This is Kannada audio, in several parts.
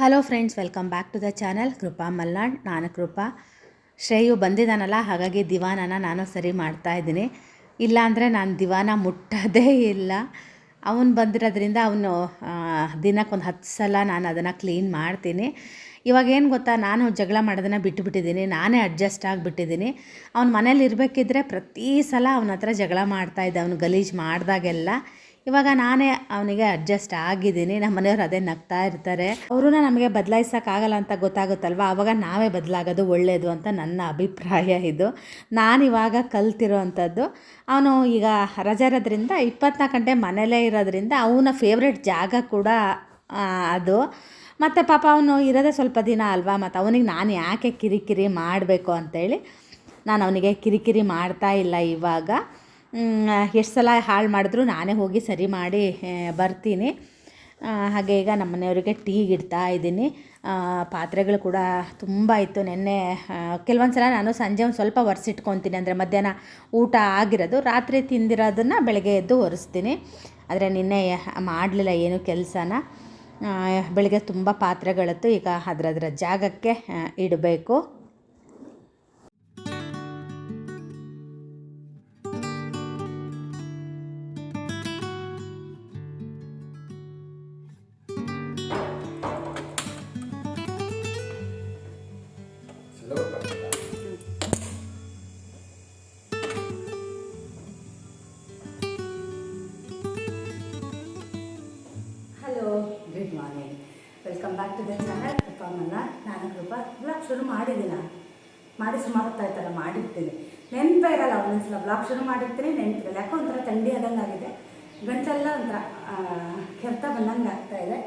Hello friends welcome back to the channel Krupa Malnad, ನಾನು ಕೃಪಾ. ಶ್ರೇಯು ಬಂದಿದ್ದಾನಲ್ಲ, ಹಾಗಾಗಿ ದಿವಾನನ ನಾನು ಸರಿ ಮಾಡ್ತಾ ಇದ್ದೀನಿ. ಇಲ್ಲಾಂದರೆ ನಾನು ದಿವಾನ ಮುಟ್ಟೋದೇ ಇಲ್ಲ. ಅವನು ಬಂದಿರೋದ್ರಿಂದ ಅವನು ದಿನಕ್ಕೆ ಒಂದು ಹತ್ತು ಸಲ ನಾನು ಅದನ್ನು ಕ್ಲೀನ್ ಮಾಡ್ತೀನಿ. ಇವಾಗ ಏನು ಗೊತ್ತಾ, ನಾನು ಜಗಳ ಮಾಡೋದನ್ನು ಬಿಟ್ಟುಬಿಟ್ಟಿದ್ದೀನಿ ನಾನೇ ಅಡ್ಜಸ್ಟ್ ಆಗಿಬಿಟ್ಟಿದ್ದೀನಿ. ಅವ್ನು ಮನೇಲಿ ಇರಬೇಕಿದ್ರೆ ಪ್ರತಿ ಸಲ ಅವನ ಹತ್ರ ಜಗಳ ಮಾಡ್ತಾಯಿದ್ದೆ ಅವನು ಗಲೀಜು ಮಾಡಿದಾಗೆಲ್ಲ. ಇವಾಗ ನಾನೇ ಅವನಿಗೆ ಅಡ್ಜಸ್ಟ್ ಆಗಿದ್ದೀನಿ. ನಮ್ಮ ಮನೆಯವ್ರು ಅದೇ ನಗ್ತಾ ಇರ್ತಾರೆ. ಅವ್ರೂ ನಮಗೆ ಬದಲಾಯಿಸೋಕ್ಕಾಗಲ್ಲ ಅಂತ ಗೊತ್ತಾಗುತ್ತಲ್ವ? ಆವಾಗ ನಾವೇ ಬದಲಾಗೋದು ಒಳ್ಳೆಯದು ಅಂತ ನನ್ನ ಅಭಿಪ್ರಾಯ ಇದು. ನಾನು ಇವಾಗ ಕಲ್ತಿರೋ ಅಂಥದ್ದು ಅವನು ಈಗ ರಜೆ ಇರೋದ್ರಿಂದ ಇಪ್ಪತ್ನಾಲ್ಕು ಗಂಟೆ ಮನೇಲೇ ಇರೋದ್ರಿಂದ ಅವನ ಫೇವ್ರೆಟ್ ಜಾಗ ಕೂಡ ಅದು. ಮತ್ತು ಪಾಪ ಅವನು ಇರೋದೇ ಸ್ವಲ್ಪ ದಿನ ಅಲ್ವಾ? ಮತ್ತು ಅವನಿಗೆ ನಾನು ಯಾಕೆ ಕಿರಿಕಿರಿ ಮಾಡಬೇಕು ಅಂತೇಳಿ, ನಾನು ಅವನಿಗೆ ಕಿರಿಕಿರಿ ಮಾಡ್ತಾ ಇಲ್ಲ ಇವಾಗ. ಎಷ್ಟು ಸಲ ಹಾಳು ಮಾಡಿದ್ರು ನಾನೇ ಹೋಗಿ ಸರಿ ಮಾಡಿ ಬರ್ತೀನಿ. ಹಾಗೆ ಈಗ ನಮ್ಮ ಮನೆಯವರಿಗೆ ಟೀ ಇಡ್ತಾ ಇದ್ದೀನಿ. ಪಾತ್ರೆಗಳು ಕೂಡ ತುಂಬ ಇತ್ತು ನಿನ್ನೆ. ಕೆಲವೊಂದು ಸಲ ನಾನು ಸಂಜೆ ಒಂದು ಸ್ವಲ್ಪ ಒರೆಸಿಟ್ಕೊತೀನಿ. ಅಂದರೆ ಮಧ್ಯಾಹ್ನ ಊಟ ಆಗಿರೋದು, ರಾತ್ರಿ ತಿಂದಿರೋದನ್ನು ಬೆಳಗ್ಗೆ ಎದ್ದು ಒರೆಸ್ತೀನಿ. ಆದರೆ ನಿನ್ನೆ ಮಾಡಲಿಲ್ಲ ಏನು ಕೆಲಸನ. ಬೆಳಗ್ಗೆ ತುಂಬ ಪಾತ್ರೆಗಳಿತ್ತು. ಈಗ ಅದರದ್ರ ಜಾಗಕ್ಕೆ ಇಡಬೇಕು. ಮಾಡಿರ್ತೀನಿ ನೆನಪೇ ಇರಲ್ಲ ಒಂದೊಂದ್ಸಲ ಬ್ಲಾಗ್ ಶುರು ಮಾಡಿರ್ತೀನಿ, ನೆನಪಿರಲ್ಲ. ಯಾಕೋ ಒಂಥರ ಥಂಡಿ ಆದಂಗೆ ಆಗಿದೆ ಗಂಟೆಲ್ಲ ಒಂಥರ ಕೆರೆತ ಬಂದಂಗೆ ಆಗ್ತಾ ಇದೆ.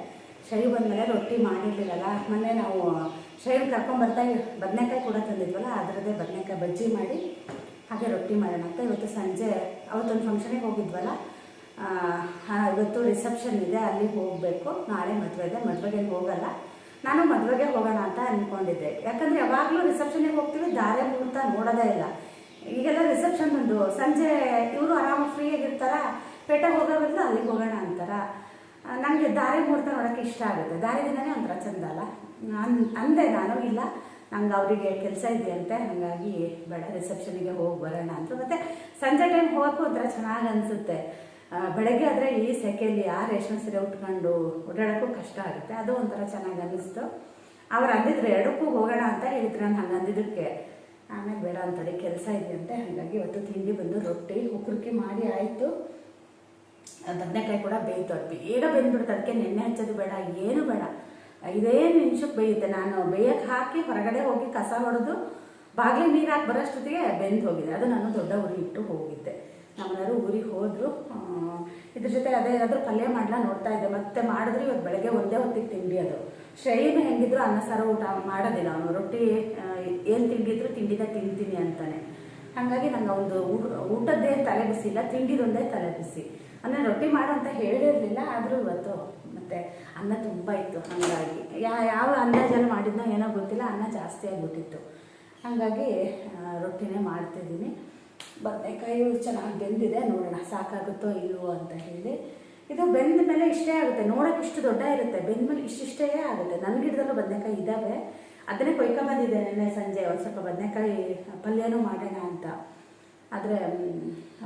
ಶೈ ಬಂದಮೇಲೆ ರೊಟ್ಟಿ ಮಾಡಿರಲಿಲ್ಲಲ್ಲ, ಮೊನ್ನೆ ನಾವು ಶೈವ್ ಕರ್ಕೊಂಬರ್ತಾ ಬದನೆಕಾಯಿ ಕೂಡ ತಂದಿದ್ವಲ್ಲ, ಅದರದ್ದೇ ಬದನೆಕಾಯಿ ಬಜ್ಜಿ ಮಾಡಿ, ಹಾಗೆ ರೊಟ್ಟಿ ಮಾಡೋಣ ಅಂತ ಇವತ್ತು ಸಂಜೆ, ಅವತ್ತೊಂದು ಫಂಕ್ಷನಿಗೆ ಹೋಗಿದ್ವಲ್ಲ ಇವತ್ತು ರಿಸೆಪ್ಷನ್ ಇದೆ ಅಲ್ಲಿಗೆ ಹೋಗಬೇಕು. ನಾಳೆ ಮದುವೆ ಇದೆ ಮದುವೆಗೆ ಹೋಗಲ್ಲ. ನಾನು ಮದುವೆಗೆ ಹೋಗೋಣ ಅಂತ ಅಂದ್ಕೊಂಡಿದ್ದೆ ಯಾಕಂದರೆ ಯಾವಾಗಲೂ ರಿಸೆಪ್ಷನ್ಗೆ ಹೋಗ್ತೀವಿ, ದಾರೆ ಮುಹೂರ್ತ ನೋಡೋದೇ ಇಲ್ಲ. ಈಗೆಲ್ಲ ರಿಸೆಪ್ಷನ್ ಒಂದು ಸಂಜೆ ಇವರು ಆರಾಮ ಫ್ರೀಯಾಗಿರ್ತಾರ ಪೇಟೆಗೆ ಹೋಗೋ ಬದಲು ಅಲ್ಲಿಗೆ ಹೋಗೋಣ ಅಂತಾರ? ನನಗೆ ದಾರಿ ಮುಹೂರ್ತ ನೋಡೋಕ್ಕೆ ಇಷ್ಟ ಆಗುತ್ತೆ. ದಾರಿ ದಿನವೇ ಒಂಥರ ಚಂದ ಅಲ್ಲ? ಅನ್, ಅಂದೆ ನಾನು, ಇಲ್ಲ. ನಂಗೆ ಅವರಿಗೆ ಕೆಲಸ ಇದೆಯಂತೆ ಹಾಗಾಗಿ ಬೇಡ ರಿಸೆಪ್ಷನಿಗೆ ಹೋಗಿ ಬರೋಣ ಅಂತ ಮತ್ತು ಸಂಜೆ ಟೈಮ್ ಹೋಗೋಕ್ಕೂ ಒಂಥರ ಚೆನ್ನಾಗಿ ಅನಿಸುತ್ತೆ. ಬೆಳಗ್ಗೆ ಆದರೆ ಈ ಸೆಕೆಯಲ್ಲಿ ಆ ರೇಷ್ಮೆ ಸೀರೆ ಉಟ್ಕೊಂಡು ಓಡಾಡೋಕ್ಕೂ ಕಷ್ಟ ಆಗುತ್ತೆ. ಅದು ಒಂಥರ ಚೆನ್ನಾಗಿ ಅನ್ನಿಸ್ತು. ಅವ್ರು ಅಂದಿದ್ರು, ಎರಡಕ್ಕೂ ಹೋಗೋಣ ಅಂತ ಹೇಳಿದ್ರು ನಾನು ಹಂಗೆ ಅಂದಿದ್ದಕ್ಕೆ ಆಮೇಲೆ ಬೇಡ ಅಂತೇಳಿ, ಕೆಲಸ ಇದೆಯಂತೆ ಹಾಗಾಗಿ ಇವತ್ತು ತಿಂಡಿ ಬಂದು ರೊಟ್ಟಿ ಉಕ್ರಕ್ಕಿ ಮಾಡಿ ಆಯಿತು. ಬದನೆಕಾಯಿ ಕೂಡ ಬೇಯ್ತು. ಅದು ಬೇಗ ಬೆಂದ್ಬಿಡ್ತು. ಅದಕ್ಕೆ ನೆನ್ನೆ ಹಚ್ಚೋದು ಬೇಡ, ಏನು ಬೇಡ. ಇದೇ ನಿಮಿಷಕ್ಕೆ ಬೇಯುತ್ತೆ. ನಾನು ಬೇಯಕ್ಕೆ ಹಾಕಿ ಹೊರಗಡೆ ಹೋಗಿ ಕಸ ಹೊಡೆದು ಬಾಗಿಲು ನೀರು ಹಾಕಿ ಬರೋಷ್ಟೊತ್ತಿಗೆ ಬೆಂದು ಹೋಗಿದೆ ಅದು ನಾನು ದೊಡ್ಡ ಉರಿ ಇಟ್ಟು ಹೋಗಿದ್ದೆ. ನಮ್ಮನೆಯವರು ಊರಿಗೆ ಹೋದರು. ಇದ್ರ ಜೊತೆ ಅದೇ ಏನಾದರೂ ಪಲ್ಯ ಮಾಡ್ಲಾ ನೋಡ್ತಾ ಇದ್ದೆ. ಮತ್ತೆ ಮಾಡಿದ್ರೆ ಇವತ್ತು ಬೆಳಗ್ಗೆ ಒಂದೇ ಹೊತ್ತಿಗೆ ತಿಂಡಿ ಅದು. ಶ್ರೇಯನು ಹೆಂಗಿದ್ರು ಅನ್ನ, ಸಾರು, ಊಟ ಮಾಡೋದಿಲ್ಲ ಅವನು. ರೊಟ್ಟಿ ಏನು ತಿಂಡಿದ್ರು ತಿಂಡಿನ ತಿಂತೀನಿ ಅಂತಾನೆ. ಹಾಗಾಗಿ ನಂಗೆ ಒಂದು ಊಟದ್ದೇ ತಲೆ ಬಿಸಿ ಇಲ್ಲ, ತಿಂಡಿದೊಂದೇ ತಲೆ ಬಿಸಿ. ಅಂದರೆ ರೊಟ್ಟಿ ಮಾಡು ಅಂತ ಹೇಳಿರಲಿಲ್ಲ ಆದರೂ ಇವತ್ತು ಮತ್ತೆ ಅನ್ನ ತುಂಬ ಇತ್ತು ಹಾಗಾಗಿ. ಯಾ, ಯಾವ ಅಂದಾಜಲ್ಲಿ ಮಾಡಿದ್ನೋ ಏನೋ ಗೊತ್ತಿಲ್ಲ, ಅನ್ನ ಜಾಸ್ತಿ ಆಗಿಬಿಟ್ಟಿತ್ತು. ಹಾಗಾಗಿ ರೊಟ್ಟಿನೇ ಮಾಡ್ತಿದ್ದೀನಿ. ಬದನೆಕಾಯಿ ಚೆನ್ನಾಗಿ ಬೆಂದಿದೆ, ನೋಡೋಣ ಸಾಕಾಗುತ್ತೋ ಇಲ್ವೋ ಅಂತ ಹೇಳಿ. ಇದು ಬೆಂದ ಮೇಲೆ ಇಷ್ಟೇ ಆಗುತ್ತೆ. ನೋಡೋಕೆ ಇಷ್ಟು ದೊಡ್ಡ ಇರುತ್ತೆ. ಬೆಂದ ಮೇಲೆ ಇಷ್ಟಿಷ್ಟೇ ಆಗುತ್ತೆ. ನನ್ನ ಗಿಡದಲ್ಲೂ ಬದನೆಕಾಯಿ ಇದ್ದಾವೆ ಅದನ್ನೇ ಕೊಯ್ಕೊಂಬಂದಿದ್ದೆ ನೆನ್ನೆ ಸಂಜೆ. ಒಂದು ಸ್ವಲ್ಪ ಬದನೆಕಾಯಿ ಪಲ್ಯನೂ ಮಾಡೋಣ ಅಂತ. ಆದರೆ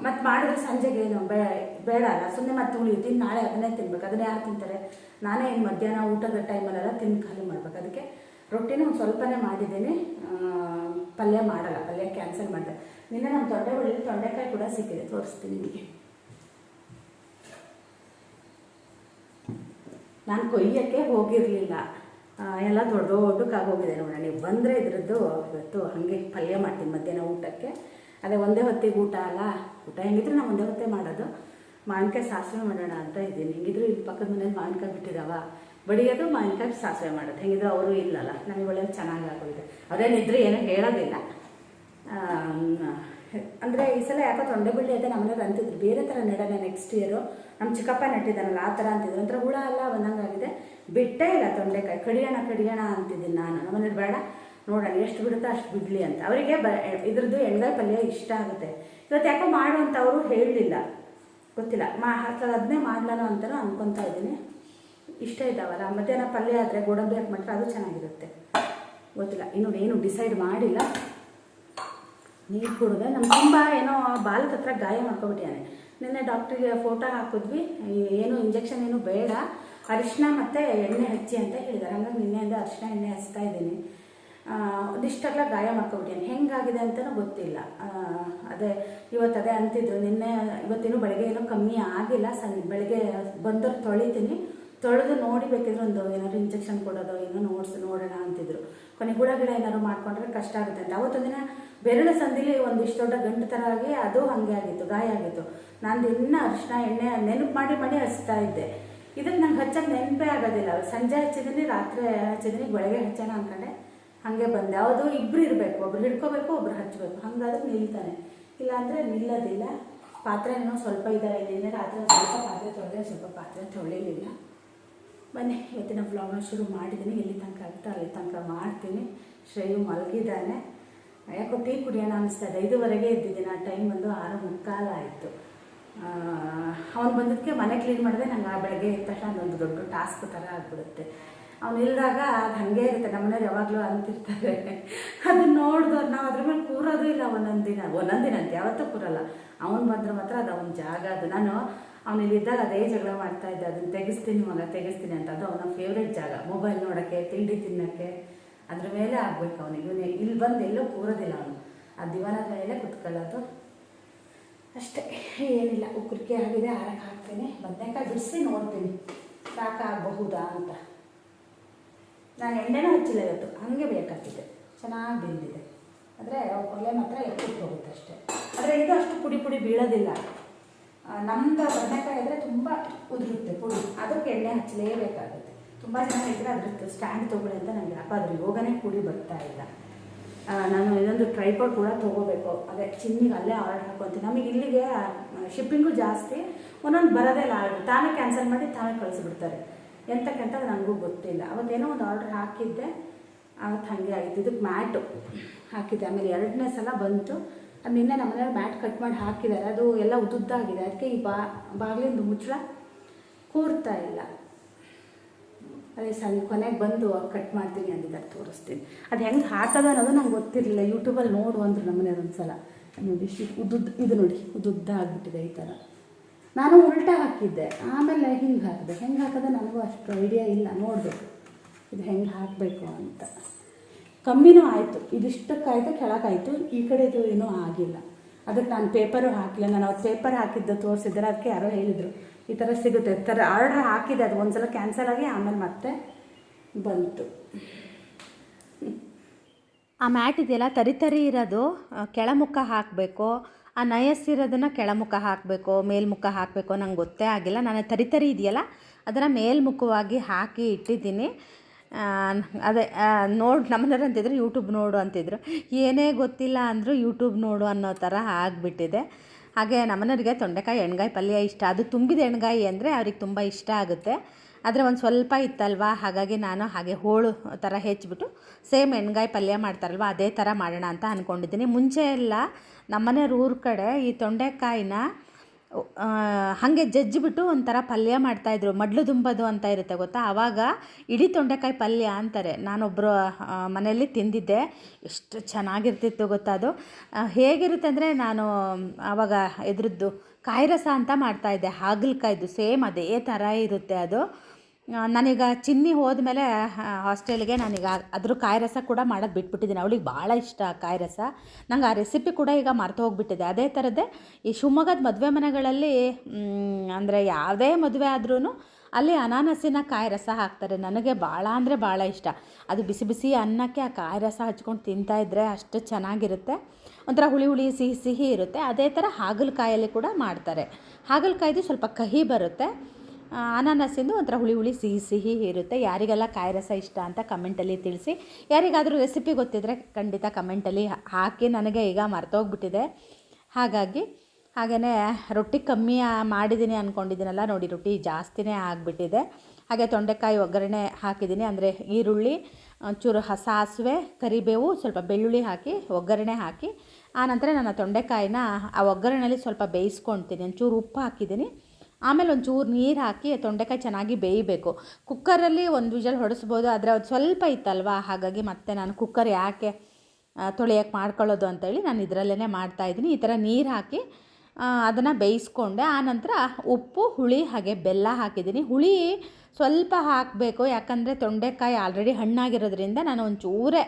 ಮತ್ತೆ ಮಾಡಿದ್ರೆ ಸಂಜೆಗೆ ಏನು ಬೇ, ಬೇಡ ಅಲ್ಲ. ಸುಮ್ಮನೆ ಮತ್ತೆ ಉಳಿಯುತ್ತೆ ನಾಳೆ ಅದನ್ನೇ ತಿನ್ಬೇಕು. ಅದನ್ನೇ ಯಾರು ತಿಂತಾರೆ? ನಾನೇ ಏನು ಮಧ್ಯಾಹ್ನ ಊಟದ ಟೈಮಲ್ಲೆಲ್ಲ ತಿಂದು ಖಾಲಿ ಮಾಡ್ಬೇಕು. ಅದಕ್ಕೆ ರೊಟ್ಟಿನ ಒಂದು ಸ್ವಲ್ಪನೇ ಮಾಡಿದ್ದೀನಿ. ಪಲ್ಯ ಮಾಡಲ್ಲ. ಪಲ್ಯ ಕ್ಯಾನ್ಸಲ್ ಮಾಡಿದೆ. ನಿನ್ನೆ ನಮ್ಮ ತೊಂಡೆ ಬಳ್ಳಿ ತೊಂಡೆಕಾಯಿ ಕೂಡ ಸಿಕ್ಕಿದೆ, ತೋರಿಸ್ತೀನಿ ನಿಮಗೆ. ನಾನು ಕೊಯ್ಯಕ್ಕೆ ಹೋಗಿರಲಿಲ್ಲ. ಎಲ್ಲ ದೊಡ್ಡ ದೊಡ್ಡಕ್ಕಾಗಿ ಹೋಗಿದೆ ನೋಡೋಣ ನೀವು ಬಂದರೆ ಇದ್ರದ್ದು ಇವತ್ತು ಹಾಗೆ ಪಲ್ಯ ಮಾಡ್ತೀನಿ ಮಧ್ಯಾಹ್ನ ಊಟಕ್ಕೆ. ಅದೇ ಒಂದೇ ಹೊತ್ತಿಗೆ ಊಟ ಅಲ್ಲ? ಊಟ ಹೆಂಗಿದ್ರು ನಾನು ಒಂದೇ ಹೊತ್ತೇ ಮಾಡೋದು. ಮಾವಿನಕಾಯಿ ಸಾಸಿವೆ ಮಾಡೋಣ ಅಂತ ಇದ್ದೀನಿ. ಹೆಂಗಿದ್ರು ಇಲ್ಲಿ ಪಕ್ಕದ ಮನೇಲಿ ಮಾವಿನಕಾಯಿ ಬಿಟ್ಟಿದ್ದಾವ ಬಡಿಯೋದು ಮಾವಿನಕಾಯಿ ಸಾಸಿವೆ ಮಾಡೋದು. ಹೆಂಗಿದ್ರು ಅವರು ಇಲ್ಲಲ್ಲ. ನಮಗೆ ಒಳ್ಳೆ ಚೆನ್ನಾಗಿ ಆಗೋಗಿದೆ ಅವರೇನಿದ್ರೆ ಏನೂ ಹೇಳೋದಿಲ್ಲ. ಅಂದರೆ ಈ ಸಲ ಯಾಕೋ ತೊಂಡೆ ಬಳ್ಳಿ ಅದೇ ನಮ್ಮನೇಲಿ ಅಂತಿದ್ರು. ಬೇರೆ ಥರ ನೆಡೋಣ ನೆಕ್ಸ್ಟ್ ಇಯರು ನಮ್ಮ ಚಿಕ್ಕಪ್ಪ ನೆಟ್ಟಿದ್ದಾನಲ್ಲ, ಆ ಥರ ಅಂತಿದ್ರು. ಒಂಥರ ಹುಳ ಎಲ್ಲ ಬಂದಂಗಾಗಿದೆ. ಬಿಟ್ಟೇ ಇಲ್ಲ ತೊಂಡೆಕಾಯಿ. ಕಡಿಯೋಣ ಕಡಿಯೋಣ ಅಂತಿದ್ದೀನಿ ನಾನು. ನಮ್ಮನೇಲಿ ಬೇಡ. ನೋಡೋಣ, ಎಷ್ಟು ಬಿಡುತ್ತೋ ಅಷ್ಟು ಬಿಡಲಿ ಅಂತ. ಅವರಿಗೆ ಬ, ಇದ್ರದ್ದು ಎಣ್ಗಾಯಿ ಪಲ್ಯ ಇಷ್ಟ ಆಗುತ್ತೆ. ಇವತ್ತು ಯಾಕೋ ಮಾಡು ಅಂತ ಅವರು ಹೇಳಲಿಲ್ಲ ಗೊತ್ತಿಲ್ಲ. ಮಾ ಅದನ್ನೇ ಮಾಡ್ಲಾನೋ ಅಂತಲೂ ಅಂದ್ಕೊತಾ ಇದ್ದೀನಿ. ಇಷ್ಟ ಇದ್ದಾವಲ್ಲ. ಮಧ್ಯಾಹ್ನ ಪಲ್ಯ ಆದರೆ ಗೋಡಂಬಿ ಹಾಕಿ ಮಾಡಿದ್ರೆ ಅದು ಚೆನ್ನಾಗಿರುತ್ತೆ. ಗೊತ್ತಿಲ್ಲ. ಇನ್ನು ಏನು ಡಿಸೈಡ್ ಮಾಡಿಲ್ಲ. ನೀರು ಕುಡಿದೆ. ನಮ್ಮ ತುಂಬ ಏನೋ ಬಾಲದ ಹತ್ರ ಗಾಯ ಮಾಡ್ಕೊಬಿಟ್ಟಿದ್ದಾನೆ ನಿನ್ನೆ ಡಾಕ್ಟ್ರಿಗೆ ಫೋಟೋ ಹಾಕಿದ್ವಿ. ಏನು ಇಂಜೆಕ್ಷನ್ ಏನು ಬೇಡ. ಅರಿಶಿನ ಮತ್ತು ಎಣ್ಣೆ ಹಚ್ಚಿ ಅಂತ ಹೇಳಿದ್ದಾರೆ ಹಂಗಾಗಿ ನಿನ್ನೆಯಿಂದ ಅರಿಶಿನ ಎಣ್ಣೆ ಹಚ್ತಾ ಇದ್ದೀನಿ. ಒಂದಿಷ್ಟೆಲ್ಲ ಗಾಯ ಮಾಡ್ಕೊಬಿಟ್ಟಿದ್ದಾನೆ ಹೆಂಗಾಗಿದೆ ಅಂತಲೂ ಗೊತ್ತಿಲ್ಲ. ಅದೇ ಇವತ್ತು ಅದೇ ಅಂತಿದ್ರು. ನಿನ್ನೆ ಇವತ್ತೇನು ಬೆಳಗ್ಗೆ ಏನೂ ಕಮ್ಮಿ ಆಗಿಲ್ಲ. ಸನ್ ಬೆಳಗ್ಗೆ ಬಂದವ್ರು ತೊಳಿತೀನಿ. ತೊಳೆದು ನೋಡಿ ಬೇಕಿದ್ರೆ ಒಂದು ಏನಾದ್ರು ಇಂಜೆಕ್ಷನ್ ಕೊಡೋದು, ಏನೋ ನೋಡ್ಸಿ ನೋಡೋಣ ಅಂತಿದ್ರು. ಕೊನೆ ಗುಡ ಗಿಡ ಏನಾದ್ರು ಮಾಡ್ಕೊಂಡ್ರೆ ಕಷ್ಟ ಆಗುತ್ತೆ ಅಂತ. ಅವತ್ತೊಂದಿನ ಬೆರಳು ಸಂದಿಲಿ ಒಂದಿಷ್ಟು ದೊಡ್ಡ ಗಂಟು ಥರ ಆಗಿ ಅದು ಹಾಗೆ ಆಗಿತ್ತು, ಗಾಯ ಆಗಿತ್ತು. ನಾನು ದಿನ ಅರಿಶಿನ ಎಣ್ಣೆ, ನೆನಪು ಮಾಡಿ ಮಾಡಿ ಹಚ್ತಾ ಇದ್ದೆ. ಇದನ್ನು ನಂಗೆ ಹಚ್ಚಕ್ಕೆ ನೆನಪೇ ಆಗೋದಿಲ್ಲ. ಸಂಜೆ ಹಚ್ಚಿದ್ದೀನಿ ರಾತ್ರಿ ಹಚ್ಚಿದ್ದೀನಿ ಬೆಳಗ್ಗೆ ಹಚ್ಚೋಣ ಅಂದ್ಕೊಂಡೆ ಹಾಗೆ ಬಂದೆ. ಯಾವುದು ಇಬ್ಬರು ಇರಬೇಕು. ಒಬ್ರು ಹಿಡ್ಕೋಬೇಕು, ಒಬ್ರು ಹಚ್ಚಬೇಕು ಹಾಗಾದ್ರೆ ನಿಲ್ತಾನೆ. ಇಲ್ಲಾಂದರೆ ನಿಲ್ಲೋದಿಲ್ಲ. ಪಾತ್ರೆನೂ ಸ್ವಲ್ಪ ಇದ್ದಾರೆ ನಿನ್ನೆ ರಾತ್ರಿ ಸ್ವಲ್ಪ ಪಾತ್ರೆ ತೊಳೆದೆ ಸ್ವಲ್ಪ ಪಾತ್ರೆ ತೊಳಿಲಿಲ್ಲ ಬನ್ನಿ, ಇವತ್ತಿನ ವ್ಲಾಗ್ನ ಶುರು ಮಾಡಿದ್ದೀನಿ ಎಲ್ಲಿ ತನಕ ಆಗ್ತಾ ಅಲ್ಲಿ ತನಕ ಮಾಡ್ತೀನಿ. ಶ್ರೇಯು ಮಲಗಿದ್ದಾನೆ. ಯಾಕೋ ಟೀ ಕುಡಿಯೋಣ ಅನಿಸ್ತಾ ಇದೆ ಐದುವರೆಗೆ ಇದ್ದಿದ್ದೀನಿ ಆ ಟೈಮ್ ಬಂದು ಆರು ಮುಕ್ಕಾಲ ಆಯಿತು. ಅವ್ನು ಬಂದದಕ್ಕೆ ಮನೆ ಕ್ಲೀನ್ ಮಾಡಿದೆ. ನಂಗೆ ಆ ಬೆಳಗ್ಗೆ ಎದ್ದ ತಕ್ಷಣ ಅದೊಂದು ದೊಡ್ಡ ಟಾಸ್ಕ್ ಥರ ಆಗಿಬಿಡುತ್ತೆ. ಅವ್ನು ಇಲ್ಲದಾಗ ಅದು ಹಾಗೆ ಇರುತ್ತೆ. ನಮ್ಮನೇಲಿ ಯಾವಾಗಲೂ ಅಂತಿರ್ತಾರೆ. ಅದನ್ನು ನೋಡಿದ್ರು ನಾವು ಅದ್ರ ಮೇಲೆ ಕೂರೋದು ಇಲ್ಲ. ಒಂದೊಂದು ದಿನ. ಒಂದೊಂದು ದಿನ ಅಂತ ಯಾವತ್ತೂ ಕೂರಲ್ಲ. ಅವ್ನು ಬಂದ್ರೆ ಮಾತ್ರ ಅದು ಅವ್ನ ಜಾಗ. ಅದು ನಾನು ಅವ್ನು ಇಲ್ಲಿದ್ದಾಗ ಅದೇ ಜಗಳ ಮಾಡ್ತಾ ಇದ್ದೆ. ಅದನ್ನ ತೆಗೆಸ್ತೀನಿ ಮಗ ತೆಗೆಸ್ತೀನಿ ಅಂತ. ಅದು ಅವನ ಫೇವ್ರೆಟ್ ಜಾಗ. ಮೊಬೈಲ್ ನೋಡೋಕ್ಕೆ, ತಿಂಡಿ ತಿನ್ನೋಕ್ಕೆ. ಅದ್ರ ಮೇಲೆ ಆಗ್ಬೇಕು ಅವನಿಗೆ. ಇವನು ಇಲ್ಲಿ ಬಂದು ಎಲ್ಲೂ ಕೂರೋದಿಲ್ಲ ಅವನು. ಆ ದಿವಾನದ ಮೇಲೆ ಕುತ್ಕೊಳ್ಳೋದು ಅಷ್ಟೇ. ಏನಿಲ್ಲ ಉಕ್ರಿಕೆ ಆಗಿದೆ ಆರಕ್ಕೆ ಹಾಕ್ತೀನಿ. ಬದನೆಕಾಯಿ ಬಿಡಿಸಿ ನೋಡ್ತೀನಿ. ಸಾಕಾಗಬಹುದಾ ಅಂತ. ನಾನು ಎಣ್ಣೆನೂ ಹಚ್ಚಿಲ್ಲ ಇವತ್ತು. ಹಾಗೆ ಬೇಕಾಗ್ತಿದೆ. ಚೆನ್ನಾಗಿ ಬೆಂದಿದೆ. ಆದರೆ ಒಲೆ ಮಾತ್ರ ಎತ್ತಿಟ್ಟು ಹೋಗುತ್ತೆ ಅಷ್ಟೇ. ಆದರೆ ಇದು ಅಷ್ಟು ಪುಡಿ ಪುಡಿ ಬೀಳೋದಿಲ್ಲ. ನಮ್ಮದು ಬದನೆಕಾಯಿ ಆದರೆ ತುಂಬ ಉದುರುತ್ತೆ ಪುಡಿ. ಅದಕ್ಕೆ ಎಣ್ಣೆ ಹಚ್ಚಲೇಬೇಕಾಗುತ್ತೆ. ತುಂಬ ಜನ ಇದ್ದರೆ ಅದ್ರದ್ದು ಸ್ಟ್ಯಾಂಡ್ ತೊಗೊಳ್ಳಿ ಅಂತ ನನಗೆ ಯಾಕೋ ಅದ್ರ ಯೋಗನೇ ಕೂಡಿ ಬರ್ತಾ ಇಲ್ಲ. ನಾನು ಇದೊಂದು ಟ್ರೈಪಾಡ್ ಕೂಡ ತೊಗೋಬೇಕು. ಅದೇ ಚಿನ್ನಿಗೆ ಅಲ್ಲೇ ಆರ್ಡರ್ ಹಾಕೊತೀನಿ. ನಮಗೆ ಇಲ್ಲಿಗೆ ಶಿಪ್ಪಿಂಗು ಜಾಸ್ತಿ. ಒಂದೊಂದು ಬರೋದೇ ಇಲ್ಲ. ಆರ್ಡರ್ ತಾನೇ ಕ್ಯಾನ್ಸಲ್ ಮಾಡಿ ತಾನೇ ಕಳಿಸ್ಬಿಡ್ತಾರೆ. ಎಂತಕ್ಕಂತ ನನಗೂ ಗೊತ್ತಿಲ್ಲ. ಅವತ್ತೇನೋ ಒಂದು ಆರ್ಡ್ರ್ ಹಾಕಿದ್ದೆ. ಅವತ್ತು ಹಾಗೆ ಆಗಿತ್ತು. ಇದಕ್ಕೆ ಮ್ಯಾಟು ಹಾಕಿದ್ದೆ. ಆಮೇಲೆ ಎರಡನೇ ಸಲ ಬಂತು. ಅದು ನಿನ್ನೆ ನಮ್ಮ ಮನೆಯವ್ರು ಮ್ಯಾಟ್ ಕಟ್ ಮಾಡಿ ಹಾಕಿದ್ದಾರೆ. ಅದು ಎಲ್ಲ ಉದ್ದುದ್ದಾಗಿದೆ ಅದಕ್ಕೆ ಈ ಬಾ, ಬಾಗಿಲಿಂದ ಮುಚ್ಚಳ ಕೂರ್ತಾ ಇಲ್ಲ. ಅದೇ ಸಣ್ಣ ಕೊನೆಗೆ ಬಂದು ಕಟ್ ಮಾಡ್ತೀನಿ ಅಂದಿದ್ದಾರೆ, ತೋರಿಸ್ತೀನಿ. ಅದು ಹೆಂಗೆ ಹಾಕದ ಅನ್ನೋದು ನಂಗೆ ಗೊತ್ತಿರಲಿಲ್ಲ. ಯೂಟ್ಯೂಬಲ್ಲಿ ನೋಡು ಅಂದ್ರು ನಮ್ಮನೆ ಒಂದು ಸಲ ನೋಡಿ ಉದ್ದುದ್ದ ಇದು ನೋಡಿ ಉದ್ದುದ್ದ ಆಗಿಬಿಟ್ಟಿದೆ ಈ ಥರ. ನಾನು ಉಲ್ಟಾ ಹಾಕಿದ್ದೆ. ಆಮೇಲೆ ಹಿಂಗೆ ಹಾಕಿದೆ. ಹೆಂಗೆ ಹಾಕಿದೆ ನನಗೂ ಅಷ್ಟು ಐಡಿಯಾ ಇಲ್ಲ. ನೋಡಬೇಕು ಇದು ಹೆಂಗೆ ಹಾಕಬೇಕು ಅಂತ. ಕಮ್ಮಿನೂ ಆಯಿತು. ಇದಿಷ್ಟಕ್ಕಾಯ್ತು ಕೆಳಗಾಯಿತು ಈ ಕಡೆದು ಏನೂ ಆಗಿಲ್ಲ. ಅದಕ್ಕೆ ನಾನು ಪೇಪರು ಹಾಕಿಲ್ಲ ನಾನು ಅವ್ರು ಪೇಪರ್ ಹಾಕಿದ್ದು ತೋರಿಸಿದ್ರೆ ಅದಕ್ಕೆ ಯಾರೋ ಹೇಳಿದರು. ಈ ಥರ ಸಿಗುತ್ತೆ. ಥರ ಆರ್ಡ್ರ್ ಹಾಕಿದೆ. ಅದು ಒಂದ್ಸಲ ಕ್ಯಾನ್ಸಲ್ ಆಗಿ ಆಮೇಲೆ ಮತ್ತೆ ಬಂತು. ಆ ಮ್ಯಾಟ್ ಇದೆಯಲ್ಲ, ತರಿ ತರಿ ಇರೋದು ಕೆಳಮುಖ ಹಾಕಬೇಕು. ಆ ನಯಸ್ಸಿರೋದನ್ನು ಕೆಳಮುಖ ಹಾಕಬೇಕು, ಮೇಲ್ಮುಖ ಹಾಕಬೇಕು ನಂಗೆ ಗೊತ್ತೇ ಆಗಿಲ್ಲ. ನಾನು ತರಿ ತರಿ ಇದೆಯಲ್ಲ, ಅದನ್ನು ಮೇಲ್ಮುಖವಾಗಿ ಹಾಕಿ ಇಟ್ಟಿದ್ದೀನಿ. ಅದೇ ನೋಡಿ ನಮ್ಮನೇರು ಅಂತಿದ್ರು ಯೂಟ್ಯೂಬ್ ನೋಡು ಅಂತಿದ್ರು. ಏನೇ ಗೊತ್ತಿಲ್ಲ ಅಂದರೂ ಯೂಟ್ಯೂಬ್ ನೋಡು ಅನ್ನೋ ಥರ ಆಗಿಬಿಟ್ಟಿದೆ. ಹಾಗೆ ನಮ್ಮನೆಯವರಿಗೆ ತೊಂಡೆಕಾಯಿ, ಎಣ್ಗಾಯಿ ಪಲ್ಯ ಇಷ್ಟ. ಅದು ತುಂಬಿದ ಎಣ್ಗಾಯಿ ಅಂದರೆ ಅವ್ರಿಗೆ ತುಂಬ ಇಷ್ಟ ಆಗುತ್ತೆ. ಆದರೆ ಒಂದು ಸ್ವಲ್ಪ ಇತ್ತಲ್ವ? ಹಾಗಾಗಿ ನಾನು ಹಾಗೆ ಹೋಳು ಥರ ಹೆಚ್ಚಿಬಿಟ್ಟು ಸೇಮ್ ಎಣ್ಗಾಯಿ ಪಲ್ಯ ಮಾಡ್ತಾರಲ್ವ? ಅದೇ ಥರ ಮಾಡೋಣ ಅಂತ ಅಂದ್ಕೊಂಡಿದ್ದೀನಿ ಮುಂಚೆ ಎಲ್ಲ ನಮ್ಮನೆಯವ್ರ ಊರ ಕಡೆ ಈ ತೊಂಡೆಕಾಯಿನ ಹಾಗೆ ಜಜ್ಜಿಬಿಟ್ಟು ಒಂಥರ ಪಲ್ಯ ಮಾಡ್ತಾಯಿದ್ರು. ಮಡ್ಲು ದುಂಬದು ಅಂತ ಇರುತ್ತೆ ಗೊತ್ತಾ? ಆವಾಗ ಇಡೀ ತೊಂಡೆಕಾಯಿ ಪಲ್ಯ ಅಂತಾರೆ. ನಾನೊಬ್ಬರು ಮನೆಯಲ್ಲಿ ತಿಂದಿದ್ದೆ. ಎಷ್ಟು ಚೆನ್ನಾಗಿರ್ತಿತ್ತು ಗೊತ್ತಾ ಅದು. ಹೇಗಿರುತ್ತೆ ಅಂದರೆ ನಾನು ಆವಾಗ ಇದ್ರದ್ದು ಕಾಯಿ ರಸ ಅಂತ ಮಾಡ್ತಾಯಿದ್ದೆ. ಹಾಗಲಕಾಯ್ದು, ಸೇಮ್ ಅದೇ ಥರ ಇರುತ್ತೆ ಅದು. ನಾನೀಗ ಚಿನ್ನಿ ಹೋದ್ಮೇಲೆ ಹಾಸ್ಟೆಲ್ಗೆ ನಾನೀಗ ಅದ್ರ ಕಾಯಿ ರಸ ಕೂಡ ಮಾಡೋದು ಬಿಟ್ಬಿಟ್ಟಿದ್ದೀನಿ ಅವಳಿಗೆ ಭಾಳ ಇಷ್ಟ ಆ ಕಾಯಿ ರಸ. ನಂಗೆ ಆ ರೆಸಿಪಿ ಕೂಡ ಈಗ ಮರ್ತು ಹೋಗಿಬಿಟ್ಟಿದೆ. ಅದೇ ಥರದ್ದೇ ಈ ಶಿವಮೊಗ್ಗದ ಮದುವೆ ಮನೆಗಳಲ್ಲಿ ಅಂದರೆ ಯಾವುದೇ ಮದುವೆ ಆದ್ರೂ ಅಲ್ಲಿ ಅನಾನಸಿನ ಕಾಯಿ ರಸ ಹಾಕ್ತಾರೆ. ನನಗೆ ಭಾಳ ಅಂದರೆ ಭಾಳ ಇಷ್ಟ. ಅದು ಬಿಸಿ ಬಿಸಿ ಅನ್ನಕ್ಕೆ ಆ ಕಾಯಿ ರಸ ಹಚ್ಕೊಂಡು ತಿಂತಾಯಿದ್ರೆ ಅಷ್ಟು ಚೆನ್ನಾಗಿರುತ್ತೆ. ಒಂಥರ ಹುಳಿ ಹುಳಿ, ಸಿಹಿ ಸಿಹಿ ಇರುತ್ತೆ. ಅದೇ ಥರ ಹಾಗಲಕಾಯಲ್ಲಿ ಕೂಡ ಮಾಡ್ತಾರೆ. ಹಾಗಲಕಾಯ್ದು ಸ್ವಲ್ಪ ಕಹಿ ಬರುತ್ತೆ. ಅನಾನಸಿಂದು ಒಂಥರ ಹುಳಿ ಹುಳಿ ಸಿಹಿ ಸಿಹಿ ಇರುತ್ತೆ. ಯಾರಿಗೆಲ್ಲ ಕಾಯಿ ರಸ ಇಷ್ಟ ಅಂತ ಕಮೆಂಟಲ್ಲಿ ತಿಳಿಸಿ. ಯಾರಿಗಾದರೂ ರೆಸಿಪಿ ಗೊತ್ತಿದ್ದರೆ ಖಂಡಿತ ಕಮೆಂಟಲ್ಲಿ ಹಾಕಿ ನನಗೆ ಈಗ ಮರ್ತೋಗ್ಬಿಟ್ಟಿದೆ. ಹಾಗಾಗಿ ಹಾಗೆಯೇ ರೊಟ್ಟಿ ಕಮ್ಮಿ ಮಾಡಿದ್ದೀನಿ ಅಂದ್ಕೊಂಡಿದ್ದೀನಲ್ಲ ನೋಡಿ ರೊಟ್ಟಿ ಜಾಸ್ತಿನೇ ಆಗಿಬಿಟ್ಟಿದೆ. ಹಾಗೆ ತೊಂಡೆಕಾಯಿ ಒಗ್ಗರಣೆ ಹಾಕಿದ್ದೀನಿ ಅಂದರೆ ಈರುಳ್ಳಿ ಚೂರು ಸಾಸಿವೆ ಕರಿಬೇವು, ಸ್ವಲ್ಪ ಬೆಳ್ಳುಳ್ಳಿ ಹಾಕಿ, ಒಗ್ಗರಣೆ ಹಾಕಿ. ಆನಂತರ ನಾನು ತೊಂಡೆಕಾಯಿನ ಆ ಒಗ್ಗರಣೆಯಲ್ಲಿ ಸ್ವಲ್ಪ ಬೇಯಿಸ್ಕೊಳ್ತೀನಿ. ಒಂಚೂರು ಉಪ್ಪು ಹಾಕಿದ್ದೀನಿ ಆಮೇಲೆ ಒಂಚೂರು ನೀರು ಹಾಕಿ ತೊಂಡೆಕಾಯಿ ಚೆನ್ನಾಗಿ ಬೇಯಬೇಕು. ಕುಕ್ಕರಲ್ಲಿ ಒಂದು ವಿಜಲ್ ಹೊಡೆಸ್ಬೋದು, ಆದರೆ ಅದು ಸ್ವಲ್ಪ ಇತ್ತಲ್ವಾ? ಹಾಗಾಗಿ ಮತ್ತೆ ನಾನು ಕುಕ್ಕರ್ ಯಾಕೆ ತೊಳೆಯೋಕ್ಕೆ ಮಾಡ್ಕೊಳ್ಳೋದು ಅಂತೇಳಿ ನಾನು ಇದರಲ್ಲೇ ಮಾಡ್ತಾಯಿದ್ದೀನಿ ಈ ಥರ ನೀರು ಹಾಕಿ ಅದನ್ನು ಬೇಯಿಸ್ಕೊಂಡೆ. ಆನಂತರ ಉಪ್ಪು, ಹುಳಿ ಹಾಗೆ ಬೆಲ್ಲ ಹಾಕಿದ್ದೀನಿ. ಹುಳಿ ಸ್ವಲ್ಪ ಹಾಕಬೇಕು, ಯಾಕಂದರೆ ತೊಂಡೆಕಾಯಿ ಆಲ್ರೆಡಿ ಹಣ್ಣಾಗಿರೋದ್ರಿಂದ ನಾನು ಒಂಚೂರೇ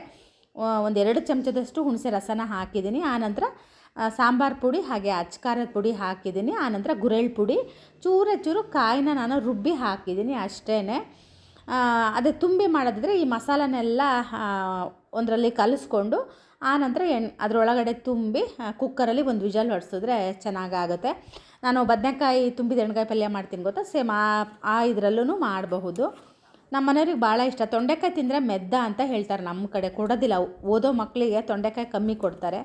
ಒಂದೆರಡು ಚಮಚದಷ್ಟು ಹುಣಸೆ ರಸನ ಹಾಕಿದ್ದೀನಿ. ಆನಂತರ ಸಾಂಬಾರು ಪುಡಿ ಹಾಗೆ ಅಚ್ಕಾರದ ಪುಡಿ ಹಾಕಿದ್ದೀನಿ. ಆನಂತರ ಗುರೆಳ್ ಪುಡಿ, ಚೂರ ಚೂರು ಕಾಯಿನ ನಾನು ರುಬ್ಬಿ ಹಾಕಿದ್ದೀನಿ ಅಷ್ಟೇ ಅದೇ ತುಂಬಿ ಮಾಡೋದಿದ್ರೆ ಈ ಮಸಾಲನೆಲ್ಲ ಒಂದರಲ್ಲಿ ಕಲಿಸ್ಕೊಂಡು ಆನಂತರ ಎಣ್, ಅದರೊಳಗಡೆ ತುಂಬಿ ಕುಕ್ಕರಲ್ಲಿ ಒಂದು ವಿಜಲ್ ಹೊಡೆಸಿದ್ರೆ ಚೆನ್ನಾಗಾಗುತ್ತೆ. ನಾನು ಬದನೆಕಾಯಿ ತುಂಬಿದ ಎಣ್ಗಾಯಿ ಪಲ್ಯ ಮಾಡ್ತೀನಿ ಗೊತ್ತಾ? ಸೇಮ್ ಆ ಆ ಇದರಲ್ಲೂ ಮಾಡಬಹುದು. ನಮ್ಮ ಮನೆಯವ್ರಿಗೆ ಭಾಳ ಇಷ್ಟ. ತೊಂಡೆಕಾಯಿ ತಿಂದರೆ ಮೆದ್ದ ಅಂತ ಹೇಳ್ತಾರೆ ನಮ್ಮ ಕಡೆ. ಕೊಡೋದಿಲ್ಲ. ಓದೋ ಮಕ್ಕಳಿಗೆ ತೊಂಡೆಕಾಯಿ ಕಮ್ಮಿ ಕೊಡ್ತಾರೆ.